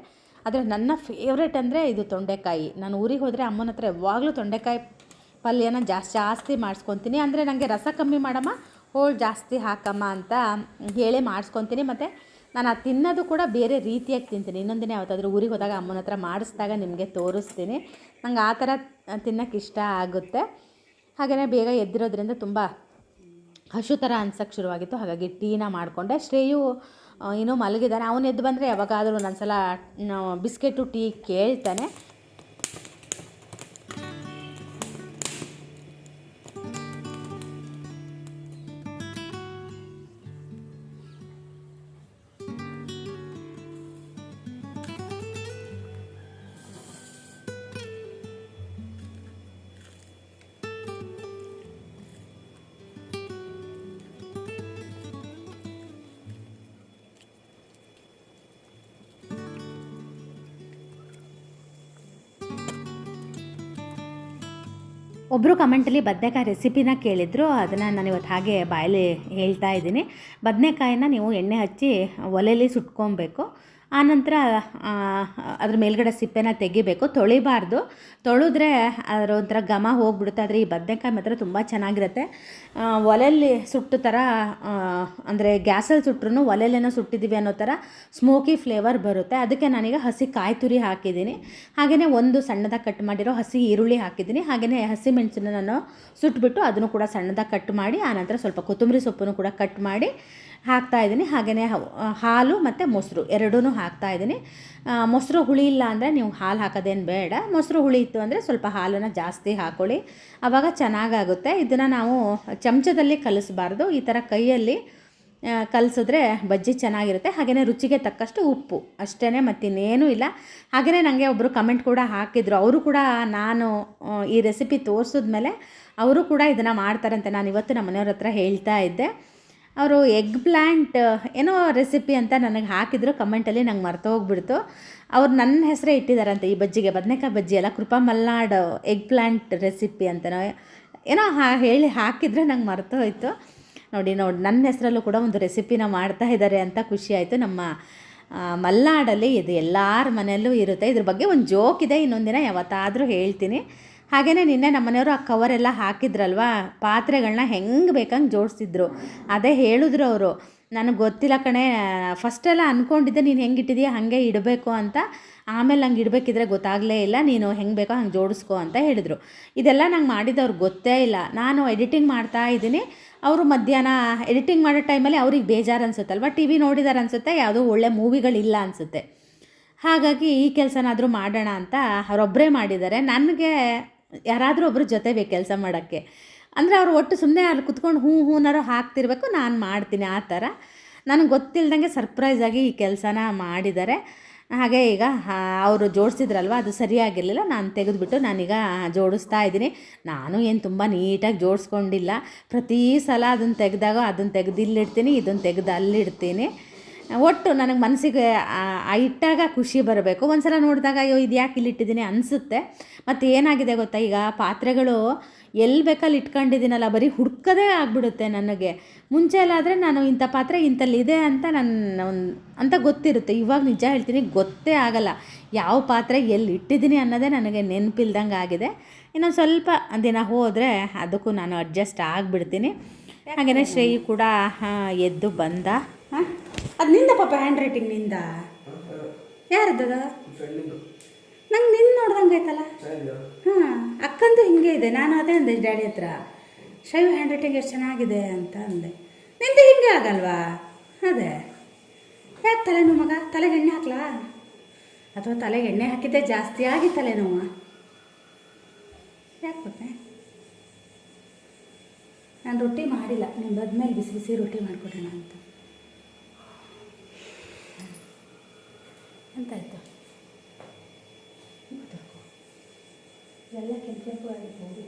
ಆದರೆ ನನ್ನ ಫೇವ್ರೇಟ್ ಅಂದರೆ ಇದು ತೊಂಡೆಕಾಯಿ. ನಾನು ಊರಿಗೆ ಹೋದರೆ ಅಮ್ಮನ ಹತ್ರ ಯಾವಾಗಲೂ ತೊಂಡೆಕಾಯಿ ಪಲ್ಯನ ಜಾಸ್ತಿ ಜಾಸ್ತಿ ಮಾಡಿಸ್ಕೊತೀನಿ. ಅಂದರೆ ನನಗೆ ರಸ ಕಮ್ಮಿ ಮಾಡಮ್ಮ, ಹೋಳು ಜಾಸ್ತಿ ಹಾಕಮ್ಮ ಅಂತ ಹೇಳಿ ಮಾಡಿಸ್ಕೊತೀನಿ. ಮತ್ತು ನಾನು ಅದು ತಿನ್ನೋದು ಕೂಡ ಬೇರೆ ರೀತಿಯಾಗಿ ತಿಂತೀನಿ. ಇನ್ನೊಂದಿನ ಯಾವತ್ತಾದರೂ ಊರಿಗೆ ಹೋದಾಗ ಅಮ್ಮನ ಹತ್ರ ಮಾಡಿಸ್ದಾಗ ನಿಮಗೆ ತೋರಿಸ್ತೀನಿ. ನಂಗೆ ಆ ಥರ ತಿನ್ನೋಕ್ಕೆ ಇಷ್ಟ ಆಗುತ್ತೆ. ಹಾಗೆಯೇ ಬೇಗ ಎದ್ದಿರೋದ್ರಿಂದ ತುಂಬ ಹಸು ಥರ ಅನ್ಸೋಕ್ಕೆ ಶುರುವಾಗಿತ್ತು. ಹಾಗಾಗಿ ಟೀನ ಮಾಡಿಕೊಂಡೆ. ಶ್ರೇಯು ಇನ್ನೂ ಮಲಗಿದ್ದಾನೆ. ಅವನು ಎದ್ದು ಬಂದರೆ ಯಾವಾಗಾದರೂ ಒಂದೊಂದು ಸಲ ಬಿಸ್ಕೆಟು ಟೀ ಕೇಳ್ತಾನೆ. ಒಬ್ಬರು ಕಮೆಂಟಲ್ಲಿ ಬದನೆಕಾಯಿ ರೆಸಿಪಿನ ಕೇಳಿದ್ರು. ಅದನ್ನು ನಾನು ಇವತ್ತು ಹಾಗೆ ಬಾಯಲ್ಲಿ ಹೇಳ್ತಾ ಇದ್ದೀನಿ. ಬದನೆಕಾಯಿನ ನೀವು ಎಣ್ಣೆ ಹಚ್ಚಿ ಒಲೆಯಲ್ಲಿ ಸುಟ್ಕೊಬೇಕು. ಆನಂತರ ಅದ್ರ ಮೇಲ್ಗಡೆ ಸಿಪ್ಪೆನ ತೆಗಿಬೇಕು. ತೊಳಿಬಾರ್ದು. ತೊಳೆದ್ರೆ ಅದರ ಒಂಥರ ಘಮ ಹೋಗ್ಬಿಡುತ್ತೆ. ಆದರೆ ಈ ಬದನೆಕಾಯಿ ಮಾತ್ರ ತುಂಬ ಚೆನ್ನಾಗಿರುತ್ತೆ. ಒಲೆಯಲ್ಲಿ ಸುಟ್ಟು ಥರ ಅಂದರೆ ಗ್ಯಾಸಲ್ಲಿ ಸುಟ್ರೂ ಒಲೆಯಲ್ಲೇನೋ ಸುಟ್ಟಿದ್ದೀವಿ ಅನ್ನೋ ಥರ ಸ್ಮೋಕಿ ಫ್ಲೇವರ್ ಬರುತ್ತೆ. ಅದಕ್ಕೆ ನಾನೀಗ ಹಸಿ ಕಾಯಿ ತುರಿ ಹಾಕಿದ್ದೀನಿ. ಹಾಗೆಯೇ ಒಂದು ಸಣ್ಣದಾಗಿ ಕಟ್ ಮಾಡಿರೋ ಹಸಿ ಈರುಳ್ಳಿ ಹಾಕಿದ್ದೀನಿ. ಹಾಗೆಯೇ ಹಸಿ ಮೆಣಸಿನ ನಾನು ಸುಟ್ಬಿಟ್ಟು ಅದನ್ನು ಕೂಡ ಸಣ್ಣದಾಗಿ ಕಟ್ ಮಾಡಿ ಆನಂತರ ಸ್ವಲ್ಪ ಕೊತ್ತಂಬರಿ ಸೊಪ್ಪನ್ನು ಕೂಡ ಕಟ್ ಮಾಡಿ ಹಾಕ್ತಾ ಇದ್ದೀನಿ. ಹಾಗೆಯೇ ಹಾಲು ಮತ್ತು ಮೊಸರು. ಎರಡೂ ಹಾಕ್ತಾ ಇದ್ದೀನಿ. ಮೊಸರು ಹುಳಿ ಇಲ್ಲ ಅಂದರೆ ನೀವು ಹಾಲು ಹಾಕೋದೇನು ಬೇಡ. ಮೊಸರು ಹುಳಿ ಇತ್ತು ಅಂದರೆ ಸ್ವಲ್ಪ ಹಾಲನ್ನು ಜಾಸ್ತಿ ಹಾಕ್ಕೊಳ್ಳಿ ಆವಾಗ ಚೆನ್ನಾಗಾಗುತ್ತೆ. ಇದನ್ನು ನಾವು ಚಮಚದಲ್ಲಿ ಕಲಿಸ್ಬಾರ್ದು. ಈ ಥರ ಕೈಯಲ್ಲಿ ಕಲಿಸಿದ್ರೆ ಬಜ್ಜಿ ಚೆನ್ನಾಗಿರುತ್ತೆ. ಹಾಗೆಯೇ ರುಚಿಗೆ ತಕ್ಕಷ್ಟು ಉಪ್ಪು. ಅಷ್ಟೇ ಮತ್ತಿನ್ನೇನೂ ಇಲ್ಲ. ಹಾಗೆಯೇ ನನಗೆ ಒಬ್ಬರು ಕಮೆಂಟ್ ಕೂಡ ಹಾಕಿದ್ರು. ಅವರು ಕೂಡ ನಾನು ಈ ರೆಸಿಪಿ ತೋರಿಸಿದ್ಮೇಲೆ ಅವರು ಕೂಡ ಇದನ್ನು ಮಾಡ್ತಾರಂತೆ. ನಾನು ಇವತ್ತು ನಮ್ಮ ಮನೆಯವ್ರ ಹತ್ರ ಹೇಳ್ತಾ ಇದ್ದೆ. ಅವರು ಎಗ್ ಪ್ಲ್ಯಾಂಟ್ ಏನೋ ರೆಸಿಪಿ ಅಂತ ನನಗೆ ಹಾಕಿದ್ರು, ಕಮೆಂಟಲ್ಲಿ ನಂಗೆ ಮರ್ತೋಗ್ಬಿಡ್ತು ಅವ್ರು ನನ್ನ ಹೆಸರೇ ಇಟ್ಟಿದ್ದಾರಂತೆ ಈ ಬಜ್ಜಿಗೆ, ಬದನೆಕಾಯಿ ಬಜ್ಜಿ ಅಲ್ಲ, Krupa Malnad eggplant recipe ಅಂತನೋ, ಏನೋ ಹಾ, ಹೇಳಿ ಹಾಕಿದ್ರೆ ನಂಗೆ ಮರ್ತೋಯ್ತು ನೋಡಿ ನೋಡಿ, ನನ್ನ ಹೆಸರಲ್ಲೂ ಕೂಡ ಒಂದು ರೆಸಿಪಿನ ಮಾಡ್ತಾ ಇದ್ದಾರೆ ಅಂತ ಖುಷಿ ಆಯಿತು. ನಮ್ಮ ಮಲ್ನಾಡಲ್ಲಿ ಇದು ಎಲ್ಲರ ಮನೆಯಲ್ಲೂ ಇರುತ್ತೆ. ಇದ್ರ ಬಗ್ಗೆ ಒಂದು ಜೋಕ್ ಇದೆ, ಇನ್ನೊಂದಿನ ಯಾವತ್ತಾದರೂ ಹೇಳ್ತೀನಿ. ಹಾಗೆಯೇ ನಿನ್ನೆ ನಮ್ಮ ಮನೆಯವರು ಆ ಕವರೆಲ್ಲ ಹಾಕಿದ್ರಲ್ವಾ? ಪಾತ್ರೆಗಳನ್ನ ಹೆಂಗೆ ಬೇಕಂಗೆ ಜೋಡಿಸಿದ್ರು. ಅದೇ ಹೇಳಿದ್ರು ಅವರು. ನನಗೆ ಗೊತ್ತಿಲ್ಲ ಕಣೆ. ಫಸ್ಟೆಲ್ಲ ಅಂದ್ಕೊಂಡಿದ್ದೆ ನೀನು ಹೆಂಗೆ ಇಟ್ಟಿದೀಯ, ಹಾಗೆ ಇಡಬೇಕು ಅಂತ. ಆಮೇಲೆ ನಂಗೆ ಇಡಬೇಕಿದ್ರೆ ಗೊತ್ತಾಗಲೇ ಇಲ್ಲ. ನೀನು ಹೆಂಗೆ ಬೇಕೋ ಹಂಗೆ ಜೋಡಿಸ್ಕೋ ಅಂತ ಹೇಳಿದರು. ಇದೆಲ್ಲ ನಂಗೆ ಮಾಡಿದವ್ರಿಗೆ ಗೊತ್ತೇ ಇಲ್ಲ. ನಾನು ಎಡಿಟಿಂಗ್ ಮಾಡ್ತಾ ಇದ್ದೀನಿ. ಅವರು ಮಧ್ಯಾಹ್ನ ಎಡಿಟಿಂಗ್ ಮಾಡೋ ಟೈಮಲ್ಲಿ ಅವ್ರಿಗೆ ಬೇಜಾರು ಅನ್ಸುತ್ತಲ್ವ? ಟಿ ವಿ ನೋಡಿದಾರೆ ಅನಿಸುತ್ತೆ, ಯಾವುದೋ ಒಳ್ಳೆ ಮೂವಿಗಳಿಲ್ಲ ಅನಿಸುತ್ತೆ. ಹಾಗಾಗಿ ಈ ಕೆಲಸನಾದರೂ ಮಾಡೋಣ ಅಂತ ಅವರೊಬ್ಬರೇ ಮಾಡಿದ್ದಾರೆ. ನನಗೆ ಯಾರಾದರೂ ಒಬ್ಬರು ಜೊತೆ ಬೇಕು ಕೆಲಸ ಮಾಡೋಕ್ಕೆ. ಅಂದರೆ ಅವರು ಒಟ್ಟು ಸುಮ್ಮನೆ ಅಲ್ಲಿ ಕುತ್ಕೊಂಡು ಹ್ಞೂ ಹೂನಾರು ಹಾಕ್ತಿರ್ಬೇಕು, ನಾನು ಮಾಡ್ತೀನಿ ಆ ಥರ. ನನಗೆ ಗೊತ್ತಿಲ್ದಂಗೆ ಸರ್ಪ್ರೈಸ್ ಆಗಿ ಈ ಕೆಲಸನ ಮಾಡಿದ್ದಾರೆ. ಹಾಗೆ ಈಗ ಅವರು ಜೋಡಿಸಿದ್ರಲ್ವ, ಅದು ಸರಿಯಾಗಿರಲಿಲ್ಲ, ನಾನು ತೆಗೆದುಬಿಟ್ಟು ನಾನೀಗ ಜೋಡಿಸ್ತಾ ಇದ್ದೀನಿ. ನಾನು ಏನು ತುಂಬ ನೀಟಾಗಿ ಜೋಡಿಸ್ಕೊಂಡಿಲ್ಲ. ಪ್ರತಿ ಸಲ ಅದನ್ನು ತೆಗೆದಾಗ ಅದನ್ನು ತೆಗೆದು ಇಲ್ಲಿಡ್ತೀನಿ ಇದನ್ನು ತೆಗೆದು ಅಲ್ಲಿಡ್ತೀನಿ. ಒಟ್ಟು ನನಗೆ ಮನಸ್ಸಿಗೆ ಇಟ್ಟಾಗ ಖುಷಿ ಬರಬೇಕು. ಒಂದ್ಸಲ ನೋಡಿದಾಗ, ಅಯ್ಯೋ, ಇದು ಯಾಕೆ ಇಲ್ಲಿ ಇಟ್ಟಿದ್ದೀನಿ ಅನಿಸುತ್ತೆ. ಮತ್ತು ಏನಾಗಿದೆ ಗೊತ್ತಾ? ಈಗ ಪಾತ್ರೆಗಳು ಎಲ್ಲಿ ಬೇಕಲ್ಲಿ ಇಟ್ಕೊಂಡಿದ್ದೀನಲ್ಲ, ಬರೀ ಹುಡ್ಕೋದೇ ಆಗಿಬಿಡುತ್ತೆ ನನಗೆ. ಮುಂಚೆ ಎಲ್ಲ ನಾನು ಇಂಥ ಪಾತ್ರೆ ಇಂಥಲ್ಲಿದೆ ಅಂತ ನನ್ನ ಒಂದು ಅಂತ ಗೊತ್ತಿರುತ್ತೆ. ಇವಾಗ ನಿಜ ಹೇಳ್ತೀನಿ, ಗೊತ್ತೇ ಆಗಲ್ಲ. ಯಾವ ಪಾತ್ರೆ ಎಲ್ಲಿ ಇಟ್ಟಿದ್ದೀನಿ ಅನ್ನೋದೇ ನನಗೆ ನೆನಪಿಲ್ದಂಗೆ ಆಗಿದೆ. ಇನ್ನೊಂದು ಸ್ವಲ್ಪ ದಿನ ಹೋದರೆ ಅದಕ್ಕೂ ನಾನು ಅಡ್ಜಸ್ಟ್ ಆಗಿಬಿಡ್ತೀನಿ. ಹಾಗೆಯೇ ಶ್ರೇಯಿ ಕೂಡ ಎದ್ದು ಬಂದ. ಹಾಂ? ಅದು ನಿಂದ ಪಾಪ ಹ್ಯಾಂಡ್ ರೈಟಿಂಗ್ನಿಂದ? ಯಾರದ್ದದ? ನಂಗೆ ನಿನ್ನ ನೋಡ್ದಂಗೆ ಆಯ್ತಲ್ಲ? ಹಾಂ, ಅಕ್ಕಂದು ಹಿಂಗೆ ಇದೆ. ನಾನು ಅದೇ ಅಂದೆ ಡ್ಯಾಡಿ ಹತ್ರ. ಶೈವ ಹ್ಯಾಂಡ್ ರೈಟಿಂಗ್ ಎಷ್ಟು ಚೆನ್ನಾಗಿದೆ ಅಂತ ಅಂದೆ. ನಿಂದು ಹಿಂಗೆ ಆಗಲ್ವಾ? ಅದೇ. ಯಾಕೆ ತಲೆನೋವು ಮಗ? ತಲೆಗೆ ಎಣ್ಣೆ ಹಾಕ್ಲಾ? ಅಥವಾ ತಲೆಗೆ ಎಣ್ಣೆ ಹಾಕಿದ್ದೆ ಜಾಸ್ತಿ ಆಗಿ ತಲೆನೋವು? ಯಾಕೆ ಗೊತ್ತೇ ನಾನು ರೊಟ್ಟಿ ಮಾಡಿಲ್ಲ. ನೀವು ಬದ್ಮೇಲೆ ಬಿಸಿ ಬಿಸಿ ರೊಟ್ಟಿ ಮಾಡಿಕೊಡೋಣ ಅಂತ. ಎಂತಾಯ್ತು? ಎಲ್ಲ ಕೆಂಪು ಆಗಿರ್ಬೋದು.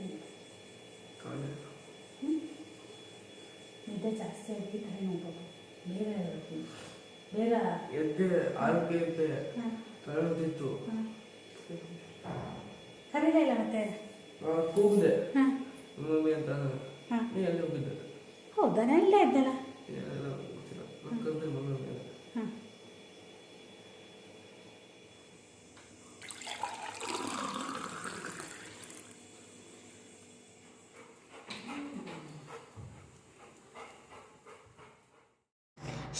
ನಿದ್ದೆ ಜಾಸ್ತಿ ಆಗಿ ತಲೆ ನೋಡ್ಬೋದು ಬೇಗ ಹೇಳ್ತೀನಿ ಬೇಗ ಎದ್ದೆ ಆರೋಗ್ಯ ಇದ್ದೆ ಹಾಂ. ತಲೆನೋತಿತ್ತು ಇಲ್ಲ ಮತ್ತೆ? ಕೂಗಿದೆ. ಮಮ್ಮಿ ಅಂತ ನೀ ಎಲ್ಲಿ ಹೋಗಿದ್ದೆ? ಹೌದಾ? ನಾನು ಇಲ್ಲೇ ಇದ್ದಲ್ಲ. ಮಕ್ಕಂದ್ರೆ ಮಮ್ಮಿ ಹಾಂ.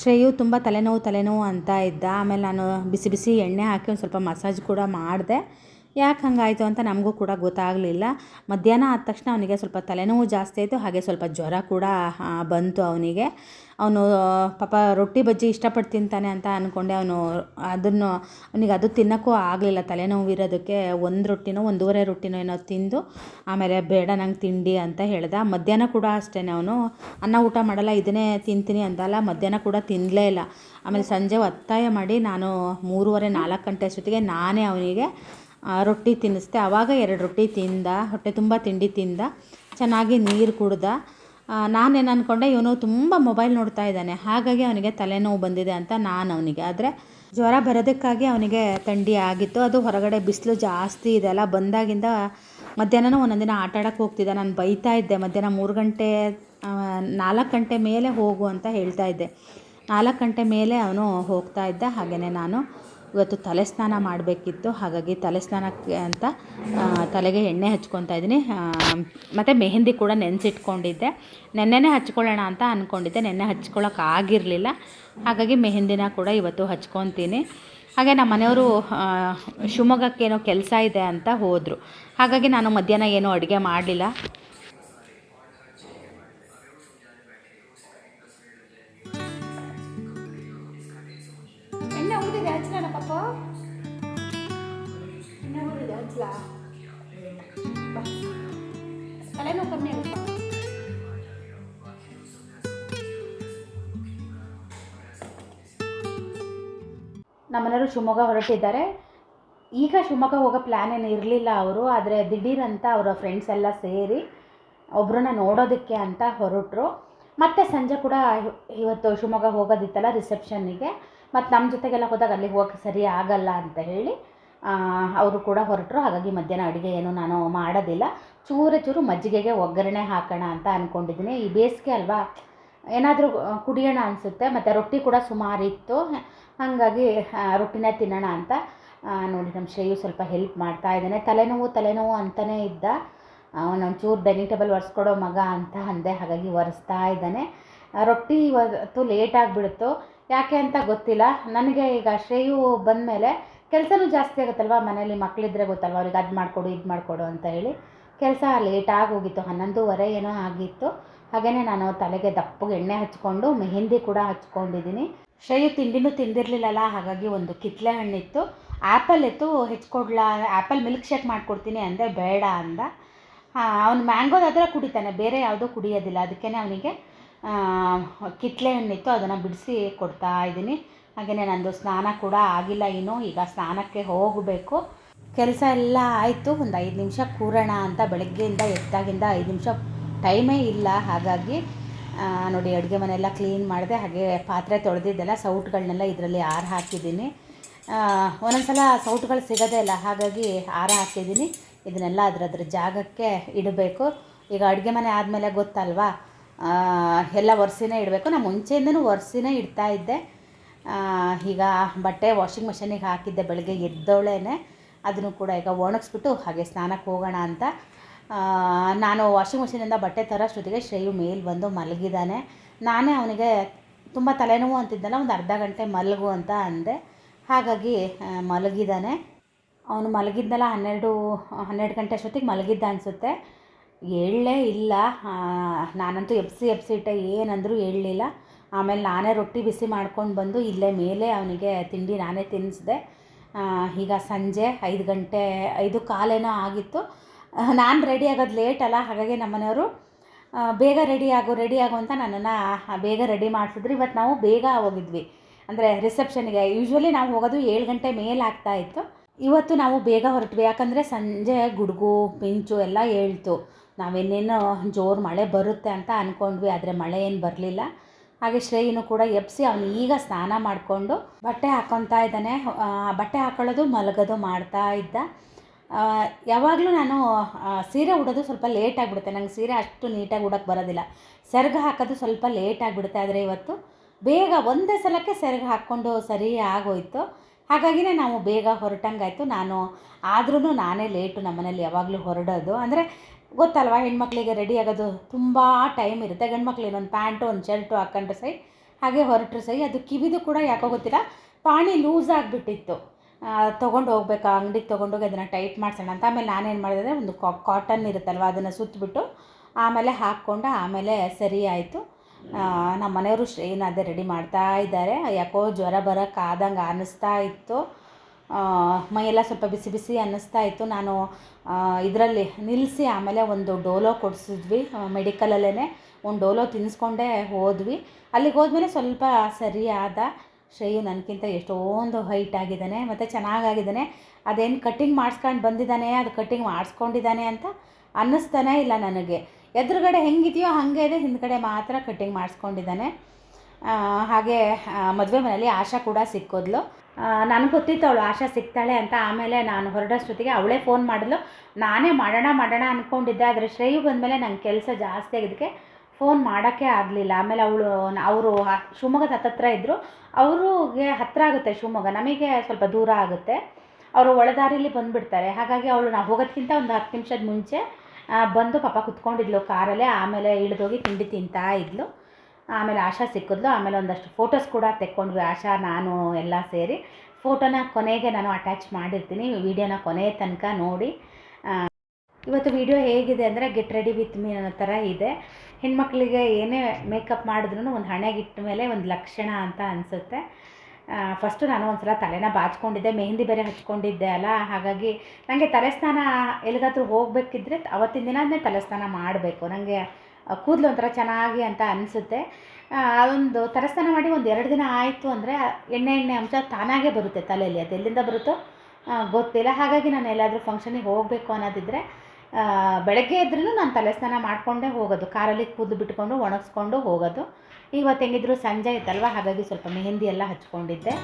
ಶ್ರೇಯು ತುಂಬ ತಲೆನೋವು ತಲೆನೋವು ಅಂತ ಇದ್ದ. ಆಮೇಲೆ ನಾನು ಬಿಸಿ ಬಿಸಿ ಎಣ್ಣೆ ಹಾಕಿ ಒಂದು ಸ್ವಲ್ಪ ಮಸಾಜ್ ಕೂಡ ಮಾಡಿದೆ. ಯಾಕೆ ಹಂಗಾಯಿತು ಅಂತ ನಮಗೂ ಕೂಡ ಗೊತ್ತಾಗಲಿಲ್ಲ. ಮಧ್ಯಾಹ್ನ ಆದ ತಕ್ಷಣ ಅವನಿಗೆ ಸ್ವಲ್ಪ ತಲೆನೋವು ಜಾಸ್ತಿ ಆಯಿತು, ಹಾಗೆ ಸ್ವಲ್ಪ ಜ್ವರ ಕೂಡ ಬಂತು ಅವನಿಗೆ. ಅವನು ಪಾಪ ರೊಟ್ಟಿ ಬಜ್ಜಿ ಇಷ್ಟಪಟ್ಟು ತಿಂತಾನೆ ಅಂತ ಅಂದ್ಕೊಂಡೆ ಅವನು ಅದನ್ನು, ಅವನಿಗೆ ಅದು ತಿನ್ನೋಕ್ಕೂ ಆಗಲಿಲ್ಲ. ತಲೆನೋವು ಇರೋದಕ್ಕೆ ಒಂದು ರೊಟ್ಟಿನೋ, ಒಂದೂವರೆ ರೊಟ್ಟಿನೋ ಏನೋ ತಿಂದು, ಆಮೇಲೆ ಬೇಡ, ನಂಗೆ ತಿಂಡಿ ಅಂತ ಹೇಳ್ದ. ಮಧ್ಯಾಹ್ನ ಕೂಡ ಅಷ್ಟೇ ಅವನು. ಅನ್ನ ಊಟ ಮಾಡಲ್ಲ, ಇದನ್ನೇ ತಿಂತೀನಿ ಅಂದಲ್ಲ. ಮಧ್ಯಾಹ್ನ ಕೂಡ ತಿನ್ನಲೇ ಇಲ್ಲ. ಆಮೇಲೆ ಸಂಜೆ ಒತ್ತಾಯ ಮಾಡಿ ನಾನು ಮೂರುವರೆ ನಾಲ್ಕು ಗಂಟೆ ಅಷ್ಟೊತ್ತಿಗೆ ನಾನೇ ಅವನಿಗೆ ರೊಟ್ಟಿ ತಿನ್ನಿಸ್ದೆ ಆವಾಗ ಎರಡು ರೊಟ್ಟಿ ತಿಂದ, ಹೊಟ್ಟೆ ತುಂಬ ತಿಂಡಿ ತಿಂದ, ಚೆನ್ನಾಗಿ ನೀರು ಕುಡ್ದ. ನಾನೇನು ಅಂದ್ಕೊಂಡೆ ಇವನು ತುಂಬ ಮೊಬೈಲ್ ನೋಡ್ತಾ ಇದ್ದಾನೆ. ಹಾಗಾಗಿ ಅವನಿಗೆ ತಲೆನೋವು ಬಂದಿದೆ ಅಂತ ನಾನು ಅವನಿಗೆ. ಆದರೆ ಜ್ವರ ಬರೋದಕ್ಕಾಗಿ ಅವನಿಗೆ ಥಂಡಿ ಆಗಿತ್ತು. ಅದು ಹೊರಗಡೆ ಬಿಸಿಲು ಜಾಸ್ತಿ ಇದೆ ಅಲ್ಲ. ಬಂದಾಗಿಂದ ಮಧ್ಯಾಹ್ನನೂ ಒಂದೊಂದಿನ ದಿನ ಆಟ ಆಡೋಕ್ಕೆ ಹೋಗ್ತಿದ್ದೆ. ನಾನು ಬೈತಾ ಇದ್ದೆ. ಮಧ್ಯಾಹ್ನ ಮೂರು ಗಂಟೆ ನಾಲ್ಕು ಗಂಟೆ ಮೇಲೆ ಹೋಗು ಅಂತ ಹೇಳ್ತಾ ಇದ್ದೆ. ನಾಲ್ಕು ಗಂಟೆ ಮೇಲೆ ಅವನು ಹೋಗ್ತಾ ಇದ್ದ. ಹಾಗೆಯೇ ನಾನು ಇವತ್ತು ತಲೆ ಸ್ನಾನ ಮಾಡಬೇಕಿತ್ತು. ಹಾಗಾಗಿ ತಲೆ ಸ್ನಾನಕ್ಕೆ ಅಂತ ತಲೆಗೆ ಎಣ್ಣೆ ಹಚ್ಕೊತಾ ಇದ್ದೀನಿ. ಮತ್ತು ಮೆಹಂದಿ ಕೂಡ ನೆನೆಸಿಟ್ಕೊಂಡಿದ್ದೆ. ನೆನ್ನೆನೇ ಹಚ್ಕೊಳ್ಳೋಣ ಅಂತ ಅಂದ್ಕೊಂಡಿದ್ದೆ ನೆನ್ನೆ ಹಚ್ಕೊಳ್ಳೋಕೆ ಆಗಿರಲಿಲ್ಲ. ಹಾಗಾಗಿ ಮೆಹಂದಿನ ಕೂಡ ಇವತ್ತು ಹಚ್ಕೊತೀನಿ. ಹಾಗೆ ನಮ್ಮ ಮನೆಯವರು ಶಿವಮೊಗ್ಗಕ್ಕೇನೋ ಕೆಲಸ ಇದೆ ಅಂತ ಹೋದರು. ಹಾಗಾಗಿ ನಾನು ಮಧ್ಯಾಹ್ನ ಏನೂ ಅಡುಗೆ ಮಾಡಲಿಲ್ಲ. ನಮ್ಮನೆಯವರು ಶಿವಮೊಗ್ಗ ಹೊರಟಿದ್ದಾರೆ. ಈಗ ಶಿವಮೊಗ್ಗ ಹೋಗೋ ಪ್ಲ್ಯಾನ್ ಏನು ಇರಲಿಲ್ಲ ಅವರು, ಆದರೆ ದಿಢೀರಂತ ಅವರ ಫ್ರೆಂಡ್ಸ್ ಎಲ್ಲ ಸೇರಿ ಒಬ್ಬರನ್ನ ನೋಡೋದಕ್ಕೆ ಅಂತ ಹೊರಟರು. ಮತ್ತು ಸಂಜೆ ಕೂಡ ಇವತ್ತು ಶಿವಮೊಗ್ಗ ಹೋಗೋದಿತ್ತಲ್ಲ ರಿಸೆಪ್ಷನ್ನಿಗೆ ಮತ್ತು ನಮ್ಮ ಜೊತೆಗೆಲ್ಲ ಹೋದಾಗ ಅಲ್ಲಿ ಹೋಗಕ್ಕೆ ಸರಿ ಆಗಲ್ಲ ಅಂತ ಹೇಳಿ ಅವರು ಕೂಡ ಹೊರಟರು. ಹಾಗಾಗಿ ಮಧ್ಯಾಹ್ನ ಅಡುಗೆ ಏನು ನಾನು ಮಾಡೋದಿಲ್ಲ. ಚೂರು ಚೂರು ಮಜ್ಜಿಗೆಗೆ ಒಗ್ಗರಣೆ ಹಾಕೋಣ ಅಂತ ಅಂದ್ಕೊಂಡಿದ್ದೀನಿ ಈ ಬೇಸಿಗೆ ಅಲ್ವಾ ಏನಾದರೂ ಕುಡಿಯೋಣ ಅನಿಸುತ್ತೆ, ಮತ್ತು ರೊಟ್ಟಿ ಕೂಡ ಸುಮಾರಿತ್ತು ಹಾಗಾಗಿ ರೊಟ್ಟಿನ ತಿನ್ನೋಣ ಅಂತ ನೋಡಿ ನಮ್ಮ ಶ್ರೇಯು ಸ್ವಲ್ಪ ಹೆಲ್ಪ್ ಮಾಡ್ತಾ ಇದ್ದಾನೆ. ತಲೆನೋವು ತಲೆನೋವು ಅಂತಲೇ ಇದ್ದ. ಅವನೊಂಚೂರು ಡೈನಿಂಗ್ ಟೇಬಲ್ ಒರೆಸ್ಕೊಡೋ ಮಗ ಅಂತ ಅಂದೆ, ಹಾಗಾಗಿ ಒರೆಸ್ತಾ ಇದ್ದಾನೆ. ರೊಟ್ಟಿ ಇವತ್ತು ಲೇಟ್ ಆಗಿಬಿಡ್ತು. ಯಾಕೆ ಅಂತ ಗೊತ್ತಿಲ್ಲ. ನನಗೆ ಈಗ ಶ್ರೇಯು ಬಂದಮೇಲೆ ಕೆಲಸನೂ ಜಾಸ್ತಿ ಆಗುತ್ತಲ್ವ? ಮನೇಲಿ ಮಕ್ಕಳಿದ್ರೆ ಗೊತ್ತಲ್ವ? ಅವ್ರಿಗೆ ಅದು ಮಾಡಿಕೊಡು, ಇದು ಮಾಡಿಕೊಡು ಅಂತ ಹೇಳಿ. ಕೆಲಸ ಲೇಟಾಗಿ ಹೋಗಿತ್ತು. ಹನ್ನೊಂದುವರೆ ಏನೋ ಆಗಿತ್ತು. ಹಾಗೆಯೇ ನಾನು ತಲೆಗೆ ದಪ್ಪಗೆ ಎಣ್ಣೆ ಹಚ್ಕೊಂಡು, ಮೆಹೆಂದಿ ಕೂಡ ಹಚ್ಕೊಂಡಿದ್ದೀನಿ. ಶ್ರೇಯು ತಿಂಡಿನೂ ತಿಂದಿರಲಿಲ್ಲಲ್ಲ, ಹಾಗಾಗಿ ಒಂದು ಕಿತ್ಲೆ ಹಣ್ಣಿತ್ತು. ಆ್ಯಪಲ್ ಇತ್ತು ಹೆಚ್ಕೊಡ್ಲಾ ಆ್ಯಪಲ್ ಮಿಲ್ಕ್ ಶೇಕ್ ಮಾಡಿಕೊಡ್ತೀನಿ ಅಂದರೆ ಬೇಡ ಅಂದ. ಅವನು ಮ್ಯಾಂಗೋದಾದರೆ ಕುಡಿತಾನೆ, ಬೇರೆ ಯಾವುದೂ ಕುಡಿಯೋದಿಲ್ಲ. ಅದಕ್ಕೇ ಅವನಿಗೆ ಕಿತ್ಲೆ ಹಣ್ಣಿತ್ತು, ಅದನ್ನು ಬಿಡಿಸಿ ಕೊಡ್ತಾ ಇದ್ದೀನಿ. ಹಾಗೆಯೇ ನಂದು ಸ್ನಾನ ಕೂಡ ಆಗಿಲ್ಲ ಇನ್ನು, ಈಗ ಸ್ನಾನಕ್ಕೆ ಹೋಗಬೇಕು. ಕೆಲಸ ಎಲ್ಲ ಆಯಿತು, ಒಂದು ಐದು ನಿಮಿಷ ಕೂರೋಣ ಅಂತ ಬೆಳಗ್ಗೆಯಿಂದ ಎದ್ದಾಗಿಂದ ಐದು ನಿಮಿಷ ಟೈಮೇ ಇಲ್ಲ. ಹಾಗಾಗಿ ನೋಡಿ ಅಡುಗೆ ಮನೆಯೆಲ್ಲ ಕ್ಲೀನ್ ಮಾಡಿದೆ. ಹಾಗೆ ಪಾತ್ರೆ ತೊಳೆದಿದ್ದೆಲ್ಲ ಸೌಟ್ಗಳನ್ನೆಲ್ಲ ಇದರಲ್ಲಿ ಆರು ಹಾಕಿದ್ದೀನಿ. ಒಂದೊಂದು ಸಲ ಸೌಟ್ಗಳು ಸಿಗೋದೇ ಇಲ್ಲ. ಹಾಗಾಗಿ ಆರ ಹಾಕಿದ್ದೀನಿ. ಇದನ್ನೆಲ್ಲ ಅದರದ್ರ ಜಾಗಕ್ಕೆ ಇಡಬೇಕು. ಈಗ ಅಡುಗೆ ಮನೆ ಆದಮೇಲೆ ಗೊತ್ತಲ್ವಾ? ಎಲ್ಲ ಒರೆಸಿನೇ ಇಡಬೇಕು. ನಾನು ಮುಂಚೆಯಿಂದನೂ ಒರೆಸಿನೇ ಇಡ್ತಾ ಇದ್ದೆ. ಈಗ ಬಟ್ಟೆ ವಾಷಿಂಗ್ ಮೆಷಿನಿಗೆ ಹಾಕಿದ್ದೆ ಬೆಳಗ್ಗೆ ಎದ್ದೋಳೇ ಅದನ್ನು ಕೂಡ ಈಗ ಒಣಗಿಸ್ಬಿಟ್ಟು ಹಾಗೆ ಸ್ನಾನಕ್ಕೆ ಹೋಗೋಣ ಅಂತ. ನಾನು ವಾಷಿಂಗ್ ಮಿಷಿನಿಂದ ಬಟ್ಟೆ ತರೋಷ್ಟೊತ್ತಿಗೆ ಶ್ರೇಯು ಮೇಲ್ ಬಂದು ಮಲಗಿದ್ದಾನೆ ನಾನೇ ಅವನಿಗೆ ತುಂಬ ತಲೆನೋವು ಅಂತಿದ್ದಲ್ಲ, ಒಂದು ಅರ್ಧ ಗಂಟೆ ಮಲಗು ಅಂತ ಅಂದೆ. ಹಾಗಾಗಿ ಮಲಗಿದ್ದಾನೆ ಅವನು ಮಲಗಿದ್ದಲ್ಲ ಹನ್ನೆರಡು ಹನ್ನೆರಡು ಗಂಟೆ ಅಷ್ಟೊತ್ತಿಗೆ ಮಲಗಿದ್ದ ಅನಿಸುತ್ತೆ. ಹೇಳಲೇ ಇಲ್ಲ. ನಾನಂತೂ ಎಬ್ಸಿ ಎಬ್ಸಿ ಇಟ್ಟೆ, ಏನಂದರೂ ಹೇಳಲಿಲ್ಲ ಆಮೇಲೆ ನಾನೇ ರೊಟ್ಟಿ ಬಿಸಿ ಮಾಡ್ಕೊಂಡು ಬಂದು ಇಲ್ಲೇ ಮೇಲೆ ಅವನಿಗೆ ತಿಂಡಿ ನಾನೇ ತಿನ್ನಿಸ್ದೆ ಈಗ ಸಂಜೆ ಐದು ಗಂಟೆ, ಐದು ಕಾಲೇನೋ ಆಗಿತ್ತು. ನಾನು ರೆಡಿ ಆಗೋದು ಲೇಟ್ ಅಲ್ಲ, ಹಾಗಾಗಿ ನಮ್ಮನೆಯವರು ಬೇಗ ರೆಡಿ ಆಗು ರೆಡಿ ಆಗು ಅಂತ ನನ್ನನ್ನು ಬೇಗ ರೆಡಿ ಮಾಡಿಸಿದ್ರು. ಇವತ್ತು ನಾವು ಬೇಗ ಹೋಗಿದ್ವಿ. ಅಂದರೆ ರಿಸೆಪ್ಷನ್ಗೆ ಯೂಶ್ವಲಿ ನಾವು ಹೋಗೋದು ಏಳು ಗಂಟೆ ಮೇಲೆ ಆಗ್ತಾ ಇತ್ತು. ಇವತ್ತು ನಾವು ಬೇಗ ಹೊರಟ್ವಿ. ಯಾಕಂದರೆ ಸಂಜೆ ಗುಡುಗು, ಪಿಂಚು ಎಲ್ಲ ಹೇಳ್ತು ನಾವೇನೇನು ಜೋರು ಮಳೆ ಬರುತ್ತೆ ಅಂತ ಅಂದ್ಕೊಂಡ್ವಿ ಆದರೆ ಮಳೆ ಏನು ಬರಲಿಲ್ಲ. ಹಾಗೆ ಶ್ರೇಯನು ಕೂಡ ಎಬ್ಸಿ ಅವನು ಈಗ ಸ್ನಾನ ಮಾಡಿಕೊಂಡು ಬಟ್ಟೆ ಹಾಕ್ಕೊತಾ ಇದ್ದಾನೆ. ಬಟ್ಟೆ ಹಾಕೊಳ್ಳೋದು ಮಲಗೋದು ಮಾಡ್ತಾ ಇದ್ದ. ಯಾವಾಗಲೂ ನಾನು ಸೀರೆ ಉಡೋದು ಸ್ವಲ್ಪ ಲೇಟ್ ಆಗಿಬಿಡುತ್ತೆ. ನಂಗೆ ಸೀರೆ ಅಷ್ಟು ನೀಟಾಗಿ ಉಡೋಕ್ಕೆ ಬರೋದಿಲ್ಲ. ಸೆರಗು ಹಾಕೋದು ಸ್ವಲ್ಪ ಲೇಟ್ ಆಗಿಬಿಡುತ್ತೆ. ಆದರೆ ಇವತ್ತು ಬೇಗ ಒಂದೇ ಸಲಕ್ಕೆ ಸೆರಗು ಹಾಕ್ಕೊಂಡು ಸರಿ ಆಗೋಯ್ತು. ಹಾಗಾಗಿನೇ ನಾವು ಬೇಗ ಹೊರಟಂಗಾಯಿತು. ನಾನು ಆದ್ರೂ ನಾನೇ ಲೇಟು ನಮ್ಮನೇಲಿ ಯಾವಾಗಲೂ ಹೊರಡೋದು. ಅಂದರೆ ಗೊತ್ತಲ್ವ, ಹೆಣ್ಮಕ್ಳಿಗೆ ರೆಡಿ ಆಗೋದು ತುಂಬ ಟೈಮ್ ಇರುತ್ತೆ. ಗಂಡ್ಮಕ್ಳು ಇನ್ನೊಂದು ಪ್ಯಾಂಟು ಒಂದು ಶರ್ಟು ಹಾಕ್ಕೊಂಡ್ರೆ ಸೈ, ಹಾಗೆ ಹೊರಟ್ರೆ ಸೈ. ಅದು ಕಿವಿದು ಕೂಡ ಯಾಕೋ ಗೊತ್ತಿಲ್ಲ, ಪಾಣಿ ಲೂಸ್ ಆಗಿಬಿಟ್ಟಿತ್ತು. ತೊಗೊಂಡು ಹೋಗ್ಬೇಕು? ಅಂಗಡಿಗೆ ತೊಗೊಂಡೋಗಿ ಅದನ್ನು ಟೈಟ್ ಮಾಡ್ಸೋಣ ಅಂತ. ಆಮೇಲೆ ನಾನೇನು ಮಾಡಿದೆ ಒಂದು ಕಾಟನ್ ಇರುತ್ತಲ್ವ ಅದನ್ನು ಸುತ್ತಬಿಟ್ಟು ಆಮೇಲೆ ಹಾಕ್ಕೊಂಡು ಆಮೇಲೆ ಸರಿ ಆಯಿತು. ನಮ್ಮ ಮನೆಯವರು ಶ್ರೇಯನ ಅದೇ ರೆಡಿ ಮಾಡ್ತಾ ಇದ್ದಾರೆ. ಯಾಕೋ ಜ್ವರ ಬರೋಕ್ಕೆ ಆದಂಗೆ ಅನ್ನಿಸ್ತಾ ಇತ್ತು. ಆ, ಮೈಯೆಲ್ಲ ಸ್ವಲ್ಪ ಬಿಸಿ ಬಿಸಿ ಅನ್ನಿಸ್ತಾ ಇತ್ತು. ನಾನು ಇದರಲ್ಲಿ ನಿಲ್ಲಿಸಿ ಆಮೇಲೆ ಒಂದು ಡೋಲೋ ಕೊಡಿಸಿದ್ವಿ ಮೆಡಿಕಲಲ್ಲೇ ಒಂದು ಡೋಲೋ ತಿನ್ನಿಸ್ಕೊಂಡೇ ಹೋದ್ವಿ. ಅಲ್ಲಿಗೆ ಹೋದ್ಮೇಲೆ ಸ್ವಲ್ಪ ಸರಿಯಾದ ಶ್ರೇಯು ನನಗಿಂತ ಎಷ್ಟೊಂದು ಹೈಟ್ ಆಗಿದ್ದಾನೆ, ಮತ್ತು ಚೆನ್ನಾಗಾಗಿದ್ದಾನೆ. ಅದೇನು ಕಟ್ಟಿಂಗ್ ಮಾಡಿಸ್ಕೊಂಡು ಬಂದಿದ್ದಾನೆ, ಅದು ಕಟ್ಟಿಂಗ್ ಮಾಡಿಸ್ಕೊಂಡಿದ್ದಾನೆ ಅಂತ ಅನ್ನಿಸ್ತಾನೆ ಇಲ್ಲ ನನಗೆ. ಎದುರುಗಡೆ ಹೆಂಗಿದೆಯೋ ಹಾಗೆ ಇದೆ, ಹಿಂದ್ಗಡೆ ಮಾತ್ರ ಕಟ್ಟಿಂಗ್ ಮಾಡಿಸ್ಕೊಂಡಿದ್ದಾನೆ. ಹಾಗೆ ಮದುವೆ ಮನೆಯಲ್ಲಿ ಆಶಾ ಕೂಡ ಸಿಕ್ಕೋದ್ಲು. ನನಗೆ ಗೊತ್ತಿತ್ತು ಅವಳು ಆಶಾ ಸಿಗ್ತಾಳೆ ಅಂತ, ಆಮೇಲೆ ನಾನು ಹೊರಡೋಷ್ಟೊತ್ತಿಗೆ ಅವಳೇ ಫೋನ್ ಮಾಡಿದ್ಲು. ನಾನೇ ಮಾಡೋಣ ಮಾಡೋಣ ಅಂದ್ಕೊಂಡಿದ್ದೆ ಆದರೆ ಶ್ರೇಯು ಬಂದಮೇಲೆ ನಂಗೆ ಕೆಲಸ ಜಾಸ್ತಿ ಆಗಿದ್ದಕ್ಕೆ ಫೋನ್ ಮಾಡೋಕ್ಕೆ ಆಗಲಿಲ್ಲ. ಆಮೇಲೆ ಅವಳು, ಅವರು ಶಿವಮೊಗ್ಗದ ಹತ್ತತ್ರ ಇದ್ದರು ಅವ್ರಿಗೆ ಹತ್ತಿರ ಆಗುತ್ತೆ ಶಿವಮೊಗ್ಗ. ನಮಗೆ ಸ್ವಲ್ಪ ದೂರ ಆಗುತ್ತೆ. ಅವರು ಒಳದಾರಿಲಿ ಬಂದುಬಿಡ್ತಾರೆ. ಹಾಗಾಗಿ ಅವಳು ನಾವು ಹೋಗೋದಕ್ಕಿಂತ ಒಂದು ಹತ್ತು ನಿಮಿಷದ ಮುಂಚೆ ಬಂದು ಪಾಪ ಕುತ್ಕೊಂಡಿದ್ಲು ಕಾರಲ್ಲೇ. ಆಮೇಲೆ ಇಳಿದೋಗಿ ತಿಂಡಿ ತಿಂತಾ ಇದ್ಲು. ಆಮೇಲೆ ಆಶಾ ಸಿಕ್ಕಿದ್ಲು. ಆಮೇಲೆ ಒಂದಷ್ಟು ಫೋಟೋಸ್ ಕೂಡ ತೆಕ್ಕೊಂಡ್ವಿ. ಆಶಾ, ನಾನು ಎಲ್ಲ ಸೇರಿ. ಫೋಟೋನ ಕೊನೆಗೆ ನಾನು ಅಟ್ಯಾಚ್ ಮಾಡಿರ್ತೀನಿ. ವಿಡಿಯೋನ ಕೊನೆಯ ತನಕ ನೋಡಿ ಇವತ್ತು ವಿಡಿಯೋ ಹೇಗಿದೆ ಅಂದರೆ ಗೆಟ್ ರೆಡಿ ವಿತ್ ಮೀ ಅನ್ನೋ ಥರ ಇದೆ. ಹೆಣ್ಮಕ್ಳಿಗೆ ಏನೇ ಮೇಕಪ್ ಮಾಡಿದ್ರೂ ಒಂದು ಹಣೆಗಿಟ್ಟ ಮೇಲೆ ಒಂದು ಲಕ್ಷಣ ಅಂತ ಅನಿಸುತ್ತೆ. ಫಸ್ಟು ನಾನು ಒಂದು ಸಲ ತಲೆನ ಬಾಚ್ಕೊಂಡಿದ್ದೆ, ಮೆಹಂದಿ ಬೇರೆ ಹಚ್ಕೊಂಡಿದ್ದೆ ಅಲ್ಲ? ಹಾಗಾಗಿ ನನಗೆ ತಲೆ ಸ್ನಾನ ಎಲ್ಲಿಗಾದ್ರೂ ಹೋಗಬೇಕಿದ್ರೆ ಅವತ್ತಿನ ದಿನ ತಲೆ ಸ್ನಾನ ಮಾಡಬೇಕು. ನನಗೆ ಕೂದಲು ಒಂಥರ ಚೆನ್ನಾಗಿ ಅಂತ ಅನಿಸುತ್ತೆ. ಅದೊಂದು ತಲೆಸ್ನಾನ ಮಾಡಿ ಒಂದು ಎರಡು ದಿನ ಆಯಿತು ಅಂದರೆ ಎಣ್ಣೆ ಎಣ್ಣೆ ಅಂಶ ತಾನಾಗೇ ಬರುತ್ತೆ ತಲೆಯಲ್ಲಿ. ಅದು ಎಲ್ಲಿಂದ ಬರುತ್ತೋ ಗೊತ್ತಿಲ್ಲ. ಹಾಗಾಗಿ ನಾನು ಎಲ್ಲಾದರೂ ಫಂಕ್ಷನಿಗೆ ಹೋಗಬೇಕು ಅನ್ನೋದಿದ್ದರೆ ಬೆಳಗ್ಗೆ ಇದ್ರೂ ನಾನು ತಲೆ ಸ್ನಾನ ಮಾಡಿಕೊಂಡೇ ಹೋಗೋದು. ಕಾರಲ್ಲಿ ಕುದ್ದು ಬಿಟ್ಕೊಂಡು, ಒಣಗಿಸ್ಕೊಂಡು ಹೋಗೋದು. ಇವತ್ತು ಹೆಂಗಿದ್ರು ಸಂಜೆ ಇತ್ತಲ್ವ ಹಾಗಾಗಿ ಸ್ವಲ್ಪ ಮೆಹಂದಿ ಎಲ್ಲ ಹಚ್ಕೊಂಡಿದ್ದೆ.